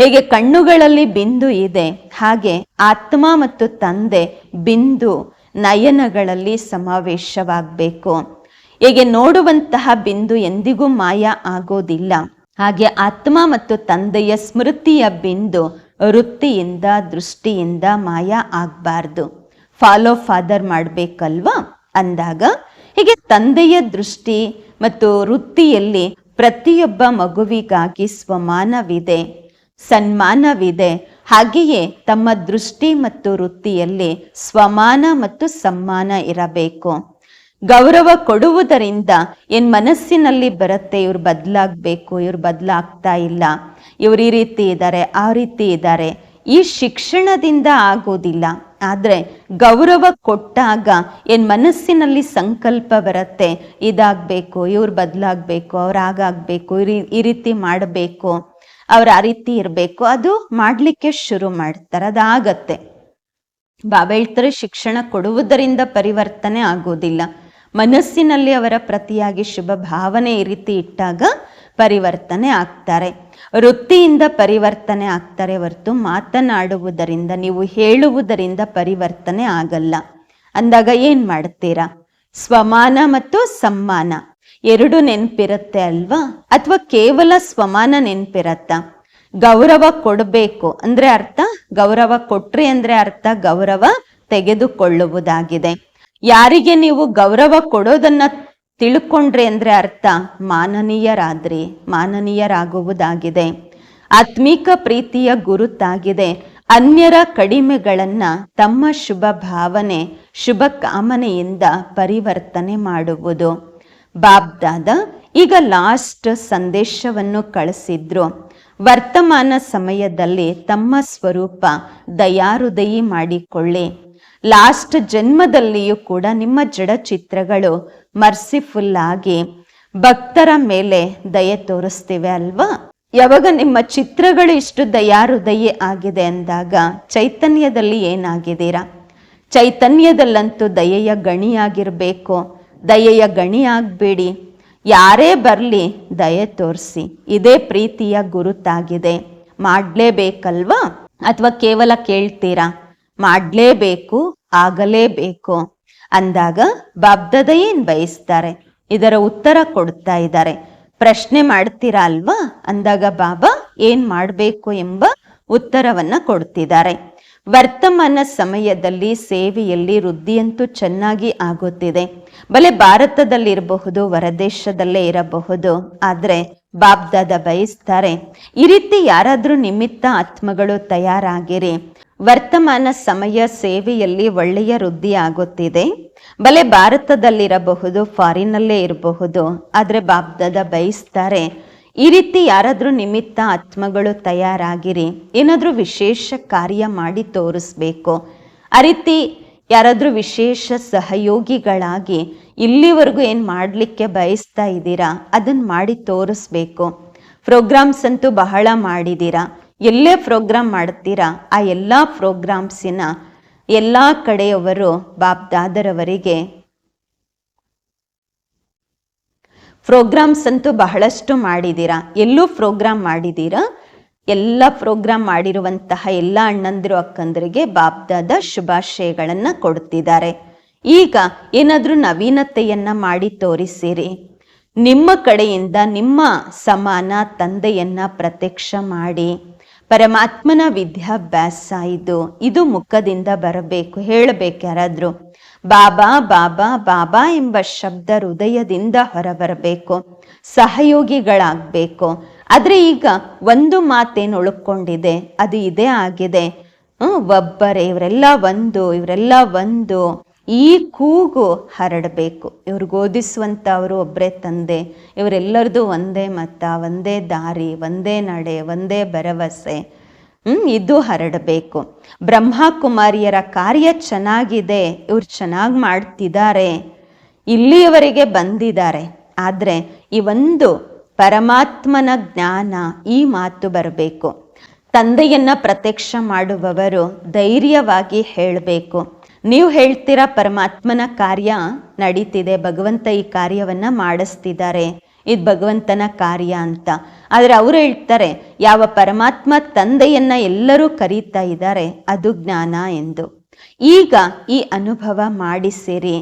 ಹೇಗೆ ಕಣ್ಣುಗಳಲ್ಲಿ ಬಿಂದು ಇದೆ, ಹಾಗೆ ಆತ್ಮ ಮತ್ತು ತಂದೆ ಬಿಂದು ನಯನಗಳಲ್ಲಿ ಸಮಾವೇಶವಾಗಬೇಕು. ಹೇಗೆ ನೋಡುವಂತಹ ಬಿಂದು ಎಂದಿಗೂ ಮಾಯ ಆಗೋದಿಲ್ಲ. ಹಾಗೆ ಆತ್ಮ ಮತ್ತು ತಂದೆಯ ಸ್ಮೃತಿಯ ಬಿಂದು ವೃತ್ತಿಯಿಂದ, ದೃಷ್ಟಿಯಿಂದ ಮಾಯ ಆಗಬಾರ್ದು. ಫಾಲೋ ಫಾದರ್ ಮಾಡಬೇಕಲ್ವಾ? ಅಂದಾಗ, ಹೀಗೆ ತಂದೆಯ ದೃಷ್ಟಿ ಮತ್ತು ವೃತ್ತಿಯಲ್ಲಿ ಪ್ರತಿಯೊಬ್ಬ ಮಗುವಿಗಾಗಿ ಸ್ವಮಾನವಿದೆ, ಸನ್ಮಾನವಿದೆ. ಹಾಗೆಯೇ ತಮ್ಮ ದೃಷ್ಟಿ ಮತ್ತು ವೃತ್ತಿಯಲ್ಲಿ ಸ್ವಮಾನ ಮತ್ತು ಸಮ್ಮಾನ ಇರಬೇಕು. ಗೌರವ ಕೊಡುವುದರಿಂದ ಏನ್ ಮನಸ್ಸಿನಲ್ಲಿ ಬರುತ್ತೆ, ಇವ್ರು ಬದಲಾಗಬೇಕು, ಇವ್ರು ಬದಲಾಗ್ತಾ ಇಲ್ಲ. ಇವ್ರು ಈ ರೀತಿ ಇದ್ದಾರೆ, ಆ ರೀತಿ ಇದ್ದಾರೆ. ಈ ಶಿಕ್ಷಣದಿಂದ ಆಗೋದಿಲ್ಲ. ಆದರೆ ಗೌರವ ಕೊಟ್ಟಾಗ ಏನು ಮನಸ್ಸಿನಲ್ಲಿ ಸಂಕಲ್ಪ ಬರುತ್ತೆ. ಇದಾಗಬೇಕು, ಇವ್ರು ಬದಲಾಗಬೇಕು, ಅವ್ರು ಆಗಾಗಬೇಕು ಈ ರೀತಿ ಮಾಡಬೇಕು, ಅವ್ರು ಆ ರೀತಿ ಇರಬೇಕು. ಅದು ಮಾಡಲಿಕ್ಕೆ ಶುರು ಮಾಡ್ತಾರೆ, ಅದಾಗತ್ತೆ. ಬಾಬಾ ಹೇಳ್ತಾರೆ, ಶಿಕ್ಷಣ ಕೊಡುವುದರಿಂದ ಪರಿವರ್ತನೆ ಆಗೋದಿಲ್ಲ. ಮನಸ್ಸಿನಲ್ಲಿ ಅವರ ಪ್ರತಿಯಾಗಿ ಶುಭ ಭಾವನೆ ಈ ರೀತಿ ಇಟ್ಟಾಗ ಪರಿವರ್ತನೆ ಆಗ್ತಾರೆ. ವೃತ್ತಿಯಿಂದ ಪರಿವರ್ತನೆ ಆಗ್ತಾರೆ ಹೊರತು ಮಾತನಾಡುವುದರಿಂದ, ನೀವು ಹೇಳುವುದರಿಂದ ಪರಿವರ್ತನೆ ಆಗಲ್ಲ. ಅಂದಾಗ ಏನ್ ಮಾಡ್ತೀರಾ? ಸ್ವಮಾನ ಮತ್ತು ಸಮ್ಮಾನ. ಎರಡು ನೆನ್ಪಿರುತ್ತೆ ಅಲ್ವಾ? ಅಥವಾ ಕೇವಲ ಸ್ವಮಾನ ನೆನ್ಪಿರತ್ತ? ಗೌರವ ಕೊಡಬೇಕು ಅಂದ್ರೆ ಅರ್ಥ? ಗೌರವ ಕೊಟ್ರಿ ಅಂದ್ರೆ ಅರ್ಥ? ಗೌರವ ತೆಗೆದುಕೊಳ್ಳುವುದಾಗಿದೆ. ಯಾರಿಗೆ ನೀವು ಗೌರವ ಕೊಡೋದನ್ನ ತಿಳ್ಕೊಂಡ್ರಿ ಅಂದರೆ ಅರ್ಥ, ಮಾನನೀಯರಾದ್ರಿ, ಮಾನನೀಯರಾಗುವುದಾಗಿದೆ. ಆತ್ಮಿಕ ಪ್ರೀತಿಯ ಗುರುತಾಗಿದೆ. ಅನ್ಯರ ಕಡಿಮೆಗಳನ್ನು ತಮ್ಮ ಶುಭ ಭಾವನೆ, ಶುಭ ಕಾಮನೆಯಿಂದ ಪರಿವರ್ತನೆ ಮಾಡುವುದು. ಬಾಬ್ದಾದ ಈಗ ಲಾಸ್ಟ್ ಸಂದೇಶವನ್ನು ಕಳಿಸಿದ್ರು. ವರ್ತಮಾನ ಸಮಯದಲ್ಲಿ ತಮ್ಮ ಸ್ವರೂಪ ದಯಾರುದಯಿ ಮಾಡಿಕೊಳ್ಳಿ. ಲಾಸ್ಟ್ ಜನ್ಮದಲ್ಲಿಯೂ ಕೂಡ ನಿಮ್ಮ ಜಡ ಚಿತ್ರಗಳು ಮರ್ಸಿಫುಲ್ ಆಗಿ ಭಕ್ತರ ಮೇಲೆ ದಯೆ ತೋರಿಸ್ತಿವೆ ಅಲ್ವಾ? ಯಾವಾಗ ನಿಮ್ಮ ಚಿತ್ರಗಳು ಇಷ್ಟು ದಯಾರುದಯ ಆಗಿದೆ ಅಂದಾಗ ಚೈತನ್ಯದಲ್ಲಿ ಏನಾಗಿದ್ದೀರಾ? ಚೈತನ್ಯದಲ್ಲಂತೂ ದಯೆಯ ಗಣಿಯಾಗಿರಬೇಕು. ದಯೆಯ ಗಣಿ ಆಗಬೇಡಿ. ಯಾರೇ ಬರಲಿ ದಯೆ ತೋರಿಸಿ. ಇದೇ ಪ್ರೀತಿಯ ಗುರುತಾಗಿದೆ. ಮಾಡಲೇಬೇಕಲ್ವಾ? ಅಥವಾ ಕೇವಲ ಕೇಳ್ತೀರಾ? ಮಾಡಲೇಬೇಕು, ಆಗಲೇಬೇಕು ಅಂದಾಗ ಬಾಬ್ದದ ಏನ್ ಬಯಸ್ತಾರೆ. ಇದರ ಉತ್ತರ ಕೊಡ್ತಾ ಇದ್ದಾರೆ. ಪ್ರಶ್ನೆ ಮಾಡ್ತೀರಾ ಅಲ್ವಾ? ಅಂದಾಗ ಬಾಬಾ, ಏನ್ ಮಾಡಬೇಕು ಎಂಬ ಉತ್ತರವನ್ನ ಕೊಡ್ತಿದ್ದಾರೆ. ವರ್ತಮಾನ ಸಮಯದಲ್ಲಿ ಸೇವೆಯಲ್ಲಿ ವೃದ್ಧಿಯಂತೂ ಚೆನ್ನಾಗಿ ಆಗುತ್ತಿದೆ. ಬಲೆ ಭಾರತದಲ್ಲಿರಬಹುದು, ಹೊರದೇಶದಲ್ಲೇ ಇರಬಹುದು. ಆದ್ರೆ ಬಾಬ್ದಾದ ಬಯಸ್ತಾರೆ, ಈ ರೀತಿ ಯಾರಾದರೂ ನಿಮಿತ್ತ ಆತ್ಮಗಳು ತಯಾರಾಗಿರಿ. ವರ್ತಮಾನ ಸಮಯ ಸೇವೆಯಲ್ಲಿ ಒಳ್ಳೆಯ ವೃದ್ಧಿ ಆಗುತ್ತಿದೆ ಬಲೆ ಭಾರತದಲ್ಲಿರಬಹುದು, ಫಾರಿನಲ್ಲೇ ಇರಬಹುದು, ಆದರೆ ಬಾಬ್ದಾದ ಬಯಸ್ತಾರೆ, ಈ ರೀತಿ ಯಾರಾದರೂ ನಿಮಿತ್ತ ಆತ್ಮಗಳು ತಯಾರಾಗಿರಿ, ಏನಾದರೂ ವಿಶೇಷ ಕಾರ್ಯ ಮಾಡಿ ತೋರಿಸ್ಬೇಕು. ಆ ರೀತಿ ಯಾರಾದರೂ ವಿಶೇಷ ಸಹಯೋಗಿಗಳಾಗಿ ಇಲ್ಲಿವರೆಗೂ ಏನು ಮಾಡಲಿಕ್ಕೆ ಬಯಸ್ತಾ ಇದ್ದೀರಾ ಅದನ್ನು ಮಾಡಿ ತೋರಿಸ್ಬೇಕು. ಪ್ರೋಗ್ರಾಮ್ಸ್ ಅಂತೂ ಬಹಳ ಮಾಡಿದ್ದೀರಾ ಎಲ್ಲೇ ಪ್ರೋಗ್ರಾಮ್ ಮಾಡ್ತೀರಾ? ಆ ಎಲ್ಲ ಪ್ರೋಗ್ರಾಮ್ಸಿನ ಎಲ್ಲ ಕಡೆಯವರು ಬಾಬ್ದಾದರವರಿಗೆ ಪ್ರೋಗ್ರಾಮ್ಸ್ ಅಂತೂ ಬಹಳಷ್ಟು ಮಾಡಿದ್ದೀರಾ ಎಲ್ಲೂ ಪ್ರೋಗ್ರಾಮ್ ಮಾಡಿದ್ದೀರಾ ಎಲ್ಲ ಪ್ರೋಗ್ರಾಮ್ ಮಾಡಿರುವಂತಹ ಎಲ್ಲ ಅಣ್ಣಂದಿರು ಅಕ್ಕಂದರಿಗೆ ಬಾಬ್ದಾದ ಶುಭಾಶಯಗಳನ್ನು ಕೊಡ್ತಿದ್ದಾರೆ. ಈಗ ಏನಾದರೂ ನವೀನತೆಯನ್ನ ಮಾಡಿ ತೋರಿಸಿರಿ. ನಿಮ್ಮ ಕಡೆಯಿಂದ ನಿಮ್ಮ ಸಮಾನ ತಂದೆಯನ್ನ ಪ್ರತ್ಯಕ್ಷ ಮಾಡಿ. ಪರಮಾತ್ಮನ ವಿದ್ಯಾಭ್ಯಾಸ ಇದು. ಇದು ಮುಖದಿಂದ ಬರಬೇಕು, ಹೇಳಬೇಕು ಯಾರಾದ್ರೂ. ಬಾಬಾ ಬಾಬಾ ಬಾಬಾ ಎಂಬ ಶಬ್ದ ಹೃದಯದಿಂದ ಹೊರಬರಬೇಕು. ಸಹಯೋಗಿಗಳಾಗಬೇಕು. ಆದರೆ ಈಗ ಒಂದು ಮಾತೇನು ಉಳ್ಕೊಂಡಿದೆ, ಅದು ಇದೇ ಆಗಿದೆ. ಒಬ್ಬರೇ, ಇವರೆಲ್ಲ ಒಂದು ಇವರೆಲ್ಲ ಒಂದು. ಈ ಕೂಗು ಹರಡಬೇಕು. ಇವ್ರಿಗೆ ಗೋಧಿಸುವಂಥವರು ಅವರು ಒಬ್ಬರೇ ತಂದೆ. ಇವರೆಲ್ಲರದು ಒಂದೇ ಮತ, ಒಂದೇ ದಾರಿ, ಒಂದೇ ನಡೆ, ಒಂದೇ ಭರವಸೆ. ಇದು ಹರಡಬೇಕು. ಬ್ರಹ್ಮಕುಮಾರಿಯರ ಕಾರ್ಯ ಚೆನ್ನಾಗಿದೆ. ಇವ್ರು ಚೆನ್ನಾಗಿ ಮಾಡ್ತಿದ್ದಾರೆ. ಇಲ್ಲಿಯವರೆಗೆ ಬಂದಿದ್ದಾರೆ. ಆದರೆ ಈ ಒಂದು ಪರಮಾತ್ಮನ ಜ್ಞಾನ ಈ ಮಾತು ಬರಬೇಕು. ತಂದೆಯನ್ನ ಪ್ರತ್ಯಕ್ಷ ಮಾಡುವವರು ಧೈರ್ಯವಾಗಿ ಹೇಳಬೇಕು. ನೀವು ಹೇಳ್ತೀರಾ ಪರಮಾತ್ಮನ ಕಾರ್ಯ ನಡೀತಿದೆ, ಭಗವಂತ ಈ ಕಾರ್ಯವನ್ನು ಮಾಡಿಸ್ತಿದ್ದಾರೆ, ಇದು ಭಗವಂತನ ಕಾರ್ಯ ಅಂತ. ಆದರೆ ಅವರು ಹೇಳ್ತಾರೆ, ಯಾವ ಪರಮಾತ್ಮ ತಂದೆಯನ್ನ ಎಲ್ಲರೂ ಕರೀತಾ ಇದ್ದಾರೆ, ಅದು ಜ್ಞಾನ ಎಂದು. ಈಗ ಈ ಅನುಭವ ಮಾಡಿಸಿರಿ.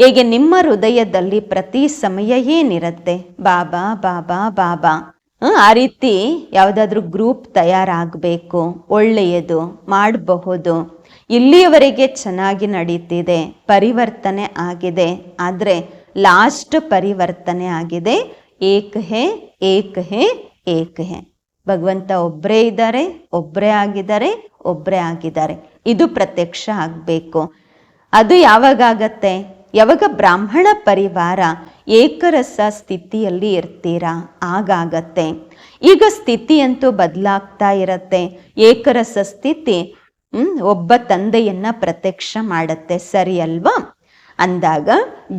ಹೇಗೆ ನಿಮ್ಮ ಹೃದಯದಲ್ಲಿ ಪ್ರತಿ ಸಮಯ ಏನಿರುತ್ತೆ? ಬಾಬಾ ಬಾಬಾ ಬಾಬಾ. ಆ ರೀತಿ ಯಾವುದಾದ್ರೂ ಗ್ರೂಪ್ ತಯಾರಾಗಬೇಕು, ಒಳ್ಳೆಯದು, ಮಾಡಬಹುದು. ಇಲ್ಲಿಯವರೆಗೆ ಚೆನ್ನಾಗಿ ನಡೀತಿದೆ, ಪರಿವರ್ತನೆ ಆಗಿದೆ, ಆದರೆ ಲಾಸ್ಟ್ ಪರಿವರ್ತನೆ ಆಗಿದೆ, ಏಕ್ ಹೇ ಏಕ್ ಹೇ ಏಕ್ ಹೇ. ಭಗವಂತ ಒಬ್ಬರೇ ಇದ್ದಾರೆ ಒಬ್ಬರೇ ಆಗಿದ್ದಾರೆ ಒಬ್ಬರೇ ಆಗಿದ್ದಾರೆ. ಇದು ಪ್ರತ್ಯಕ್ಷ ಆಗಬೇಕು. ಅದು ಯಾವಾಗತ್ತೆ ಯಾವಾಗ ಬ್ರಾಹ್ಮಣ ಪರಿವಾರ ಏಕರಸ ಸ್ಥಿತಿಯಲ್ಲಿ ಇರ್ತೀರಾ? ಆಗಾಗತ್ತೆ. ಈಗ ಸ್ಥಿತಿಯಂತೂ ಬದಲಾಗ್ತಾ ಇರತ್ತೆ. ಏಕರಸ ಸ್ಥಿತಿ ಹ್ಮ್, ಒಬ್ಬ ತಂದೆಯನ್ನ ಪ್ರತ್ಯಕ್ಷ ಮಾಡತ್ತೆ ಸರಿ ಅಲ್ವಾ? ಅಂದಾಗ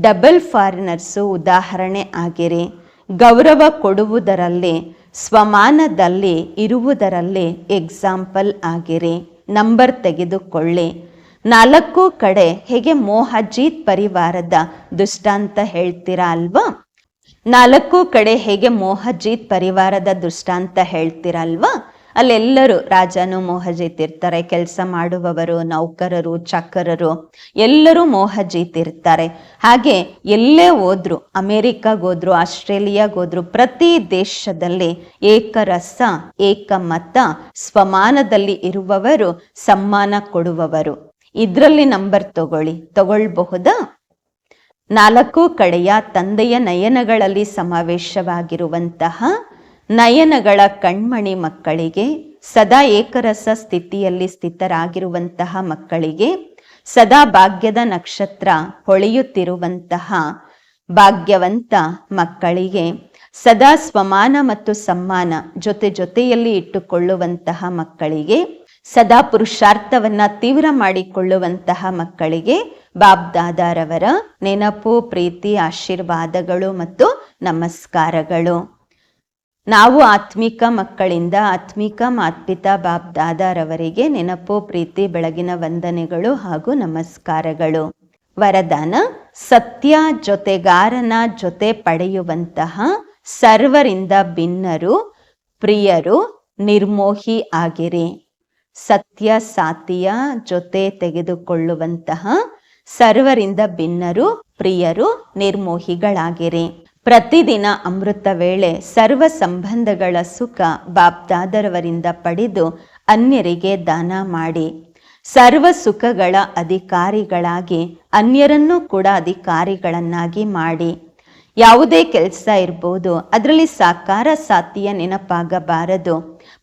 ಡಬಲ್ ಫಾರಿನರ್ಸು ಉದಾಹರಣೆ ಆಗಿರಿ. ಗೌರವ ಕೊಡುವುದರಲ್ಲಿ ಸ್ವಮಾನದಲ್ಲಿ ಇರುವುದರಲ್ಲಿ ಎಕ್ಸಾಂಪಲ್ ಆಗಿರಿ. ನಂಬರ್ ತೆಗೆದುಕೊಳ್ಳಿ. ನಾಲ್ಕು ಕಡೆ ಹೇಗೆ ಮೋಹಜೀತ್ ಪರಿವಾರದ ದುಷ್ಟಾಂತ ಹೇಳ್ತೀರಾ ಅಲ್ವಾ? ನಾಲ್ಕು ಕಡೆ ಹೇಗೆ ಮೋಹಜೀತ್ ಪರಿವಾರದ ದುಷ್ಟಾಂತ ಹೇಳ್ತೀರಾ ಅಲ್ವಾ? ಅಲ್ಲೆಲ್ಲರೂ ರಾಜನು ಮೋಹಜಿತಿರ್ತಾರೆ. ಕೆಲಸ ಮಾಡುವವರು, ನೌಕರರು ಚಕ್ಕರರು ಎಲ್ಲರೂ ಮೋಹಜಿತಿರ್ತಾರೆ. ಹಾಗೆ ಎಲ್ಲೇ ಹೋದ್ರು, ಆಸ್ಟ್ರೇಲಿಯಾಗೆ ಹೋದ್ರು, ಪ್ರತಿ ದೇಶದಲ್ಲಿ ಏಕರಸ, ಏಕಮತ, ಸ್ವಮಾನದಲ್ಲಿ ಇರುವವರು, ಸಮ್ಮಾನ ಕೊಡುವವರು. ಇದರಲ್ಲಿ ನಂಬರ್ ತಗೊಳ್ಳಿ. ತಗೊಳ್ಬಹುದಾ? ನಾಲ್ಕು ಕಡೆಯ ತಂದೆಯ ನಯನಗಳಲ್ಲಿ ಸಮಾವೇಶವಾಗಿರುವಂತಹ ನಯನಗಳ ಕಣ್ಮಣಿ ಮಕ್ಕಳಿಗೆ, ಸದಾ ಏಕರಸ ಸ್ಥಿತಿಯಲ್ಲಿ ಸ್ಥಿತರಾಗಿರುವಂತಹ ಮಕ್ಕಳಿಗೆ, ಸದಾ ಭಾಗ್ಯದ ನಕ್ಷತ್ರ ಹೊಳೆಯುತ್ತಿರುವಂತಹ ಭಾಗ್ಯವಂತ ಮಕ್ಕಳಿಗೆ, ಸದಾ ಸ್ವಮಾನ ಮತ್ತು ಸಮ್ಮಾನ ಜೊತೆ ಜೊತೆಯಲ್ಲಿ ಇಟ್ಟುಕೊಳ್ಳುವಂತಹ ಮಕ್ಕಳಿಗೆ, ಸದಾ ಪುರುಷಾರ್ಥವನ್ನ ತೀವ್ರ ಮಾಡಿಕೊಳ್ಳುವಂತಹ ಮಕ್ಕಳಿಗೆ ಬಾಬ್ ದಾದಾರವರ ನೆನಪು, ಪ್ರೀತಿ, ಆಶೀರ್ವಾದಗಳು ಮತ್ತು ನಮಸ್ಕಾರಗಳು. ನಾವು ಆತ್ಮಿಕ ಮಕ್ಕಳಿಂದ ಆತ್ಮಿಕ ಮಾತ್ಪಿತಾ ಬಾಬ್ ದಾದಾರವರಿಗೆ ನೆನಪು, ಪ್ರೀತಿ, ಬೆಳಗಿನ ವಂದನೆಗಳು ಹಾಗೂ ನಮಸ್ಕಾರಗಳು. ವರದಾನ, ಸತ್ಯ ಜೊತೆಗಾರನ ಜೊತೆ ಪಡೆಯುವಂತಹ ಸರ್ವರಿಂದ ಭಿನ್ನರು, ಪ್ರಿಯರು, ನಿರ್ಮೋಹಿ ಆಗಿರಿ. ಸತ್ಯ ಸಾತಿಯ ಜೊತೆ ತೆಗೆದುಕೊಳ್ಳುವಂತಹ ಸರ್ವರಿಂದ ಭಿನ್ನರು, ಪ್ರಿಯರು, ನಿರ್ಮೋಹಿಗಳಾಗಿರಿ. ಪ್ರತಿದಿನ ಅಮೃತ ವೇಳೆ ಸರ್ವ ಸಂಬಂಧಗಳ ಸುಖ ಬಾಬ್ದಾದರವರಿಂದ ಪಡೆದು ಅನ್ಯರಿಗೆ ದಾನ ಮಾಡಿ ಸರ್ವ ಸುಖಗಳ ಅಧಿಕಾರಿಗಳಾಗಿ ಅನ್ಯರನ್ನೂ ಕೂಡ ಅಧಿಕಾರಿಗಳನ್ನಾಗಿ ಮಾಡಿ. ಯಾವುದೇ ಕೆಲಸ ಇರ್ಬೋದು, ಅದರಲ್ಲಿ ಸಾಕಾರ ಸಾತಿಯ ನೆನಪಾಗಬಾರದು.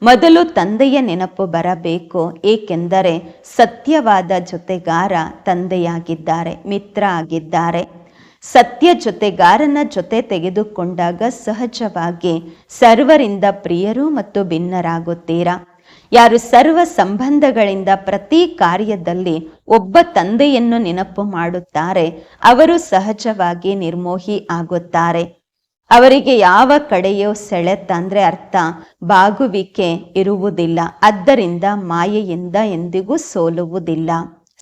ಮೊದಲು ತಂದೆಯ ನೆನಪು ಬರಬೇಕು, ಏಕೆಂದರೆ ಸತ್ಯವಾದ ಜೊತೆಗಾರ ತಂದೆಯಾಗಿದ್ದಾರೆ, ಮಿತ್ರ ಆಗಿದ್ದಾರೆ. ಸತ್ಯ ಜೊತೆಗಾರನ ಜೊತೆ ತೆಗೆದುಕೊಂಡಾಗ ಸಹಜವಾಗಿ ಸರ್ವರಿಂದ ಪ್ರಿಯರು ಮತ್ತು ಭಿನ್ನರಾಗುತ್ತೀರಾ? ಯಾರು ಸರ್ವ ಸಂಬಂಧಗಳಿಂದ ಪ್ರತಿ ಕಾರ್ಯದಲ್ಲಿ ಒಬ್ಬ ತಂದೆಯನ್ನು ನೆನಪು ಮಾಡುತ್ತಾರೆ, ಅವರು ಸಹಜವಾಗಿ ನಿರ್ಮೋಹಿ ಆಗುತ್ತಾರೆ. ಅವರಿಗೆ ಯಾವ ಕಡೆಯೋ ಸೆಳೆತ ಅಂದ್ರೆ ಅರ್ಥ, ಬಾಗುವಿಕೆ ಇರುವುದಿಲ್ಲ. ಆದ್ದರಿಂದ ಮಾಯೆಯಿಂದ ಎಂದಿಗೂ ಸೋಲುವುದಿಲ್ಲ.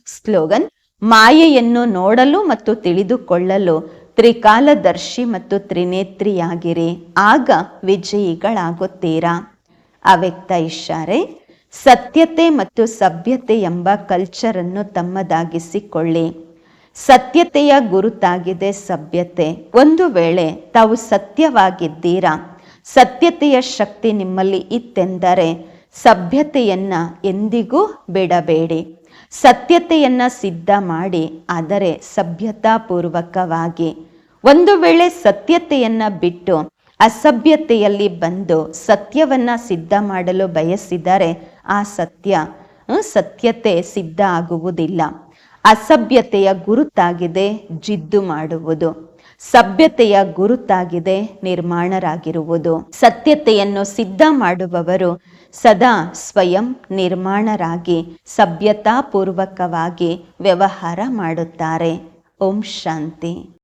ಸ್ಲೋಗನ್ ಮಾಯೆಯನ್ನು ನೋಡಲು ಮತ್ತು ತಿಳಿದುಕೊಳ್ಳಲು ತ್ರಿಕಾಲದರ್ಶಿ ಮತ್ತು ತ್ರಿನೇತ್ರಿಯಾಗಿರಿ. ಆಗ ವಿಜಯಿಗಳಾಗುತ್ತೀರಾ? ಅವ್ಯಕ್ತ ಇಷ್ಟಾರೆ, ಸತ್ಯತೆ ಮತ್ತು ಸಭ್ಯತೆ ಎಂಬ ಕಲ್ಚರನ್ನು ತಮ್ಮದಾಗಿಸಿಕೊಳ್ಳಿ. ಸತ್ಯತೆಯ ಗುರುತಾಗಿದೆ ಸಭ್ಯತೆ. ಒಂದು ವೇಳೆ ತಾವು ಸತ್ಯವಾಗಿದ್ದೀರಾ? ಸತ್ಯತೆಯ ಶಕ್ತಿ ನಿಮ್ಮಲ್ಲಿ ಇತ್ತೆಂದರೆ ಸಭ್ಯತೆಯನ್ನ ಎಂದಿಗೂ ಬಿಡಬೇಡಿ. ಸತ್ಯತೆಯನ್ನ ಸಿದ್ಧ ಮಾಡಿ, ಆದರೆ ಸಭ್ಯತಾಪೂರ್ವಕವಾಗಿ. ಒಂದು ವೇಳೆ ಸತ್ಯತೆಯನ್ನು ಬಿಟ್ಟು ಅಸಭ್ಯತೆಯಲ್ಲಿ ಬಂದು ಸತ್ಯವನ್ನು ಸಿದ್ಧ ಮಾಡಲು ಬಯಸಿದರೆ ಆ ಸತ್ಯ ಸತ್ಯತೆ ಸಿದ್ಧ ಆಗುವುದಿಲ್ಲ. ಅಸಭ್ಯತೆಯ ಗುರುತಾಗಿದೆ ಜಿದ್ದು ಮಾಡುವುದು. ಸಭ್ಯತೆಯ ಗುರುತಾಗಿದೆ ನಿರ್ಮಾಣರಾಗಿರುವುದು. ಸತ್ಯತೆಯನ್ನು ಸಿದ್ಧ ಮಾಡುವವರು ಸದಾ ಸ್ವಯಂ ನಿರ್ಮಾಣರಾಗಿ ಸಭ್ಯತಾಪೂರ್ವಕವಾಗಿ ವ್ಯವಹಾರ ಮಾಡುತ್ತಾರೆ. ಓಂ ಶಾಂತಿ.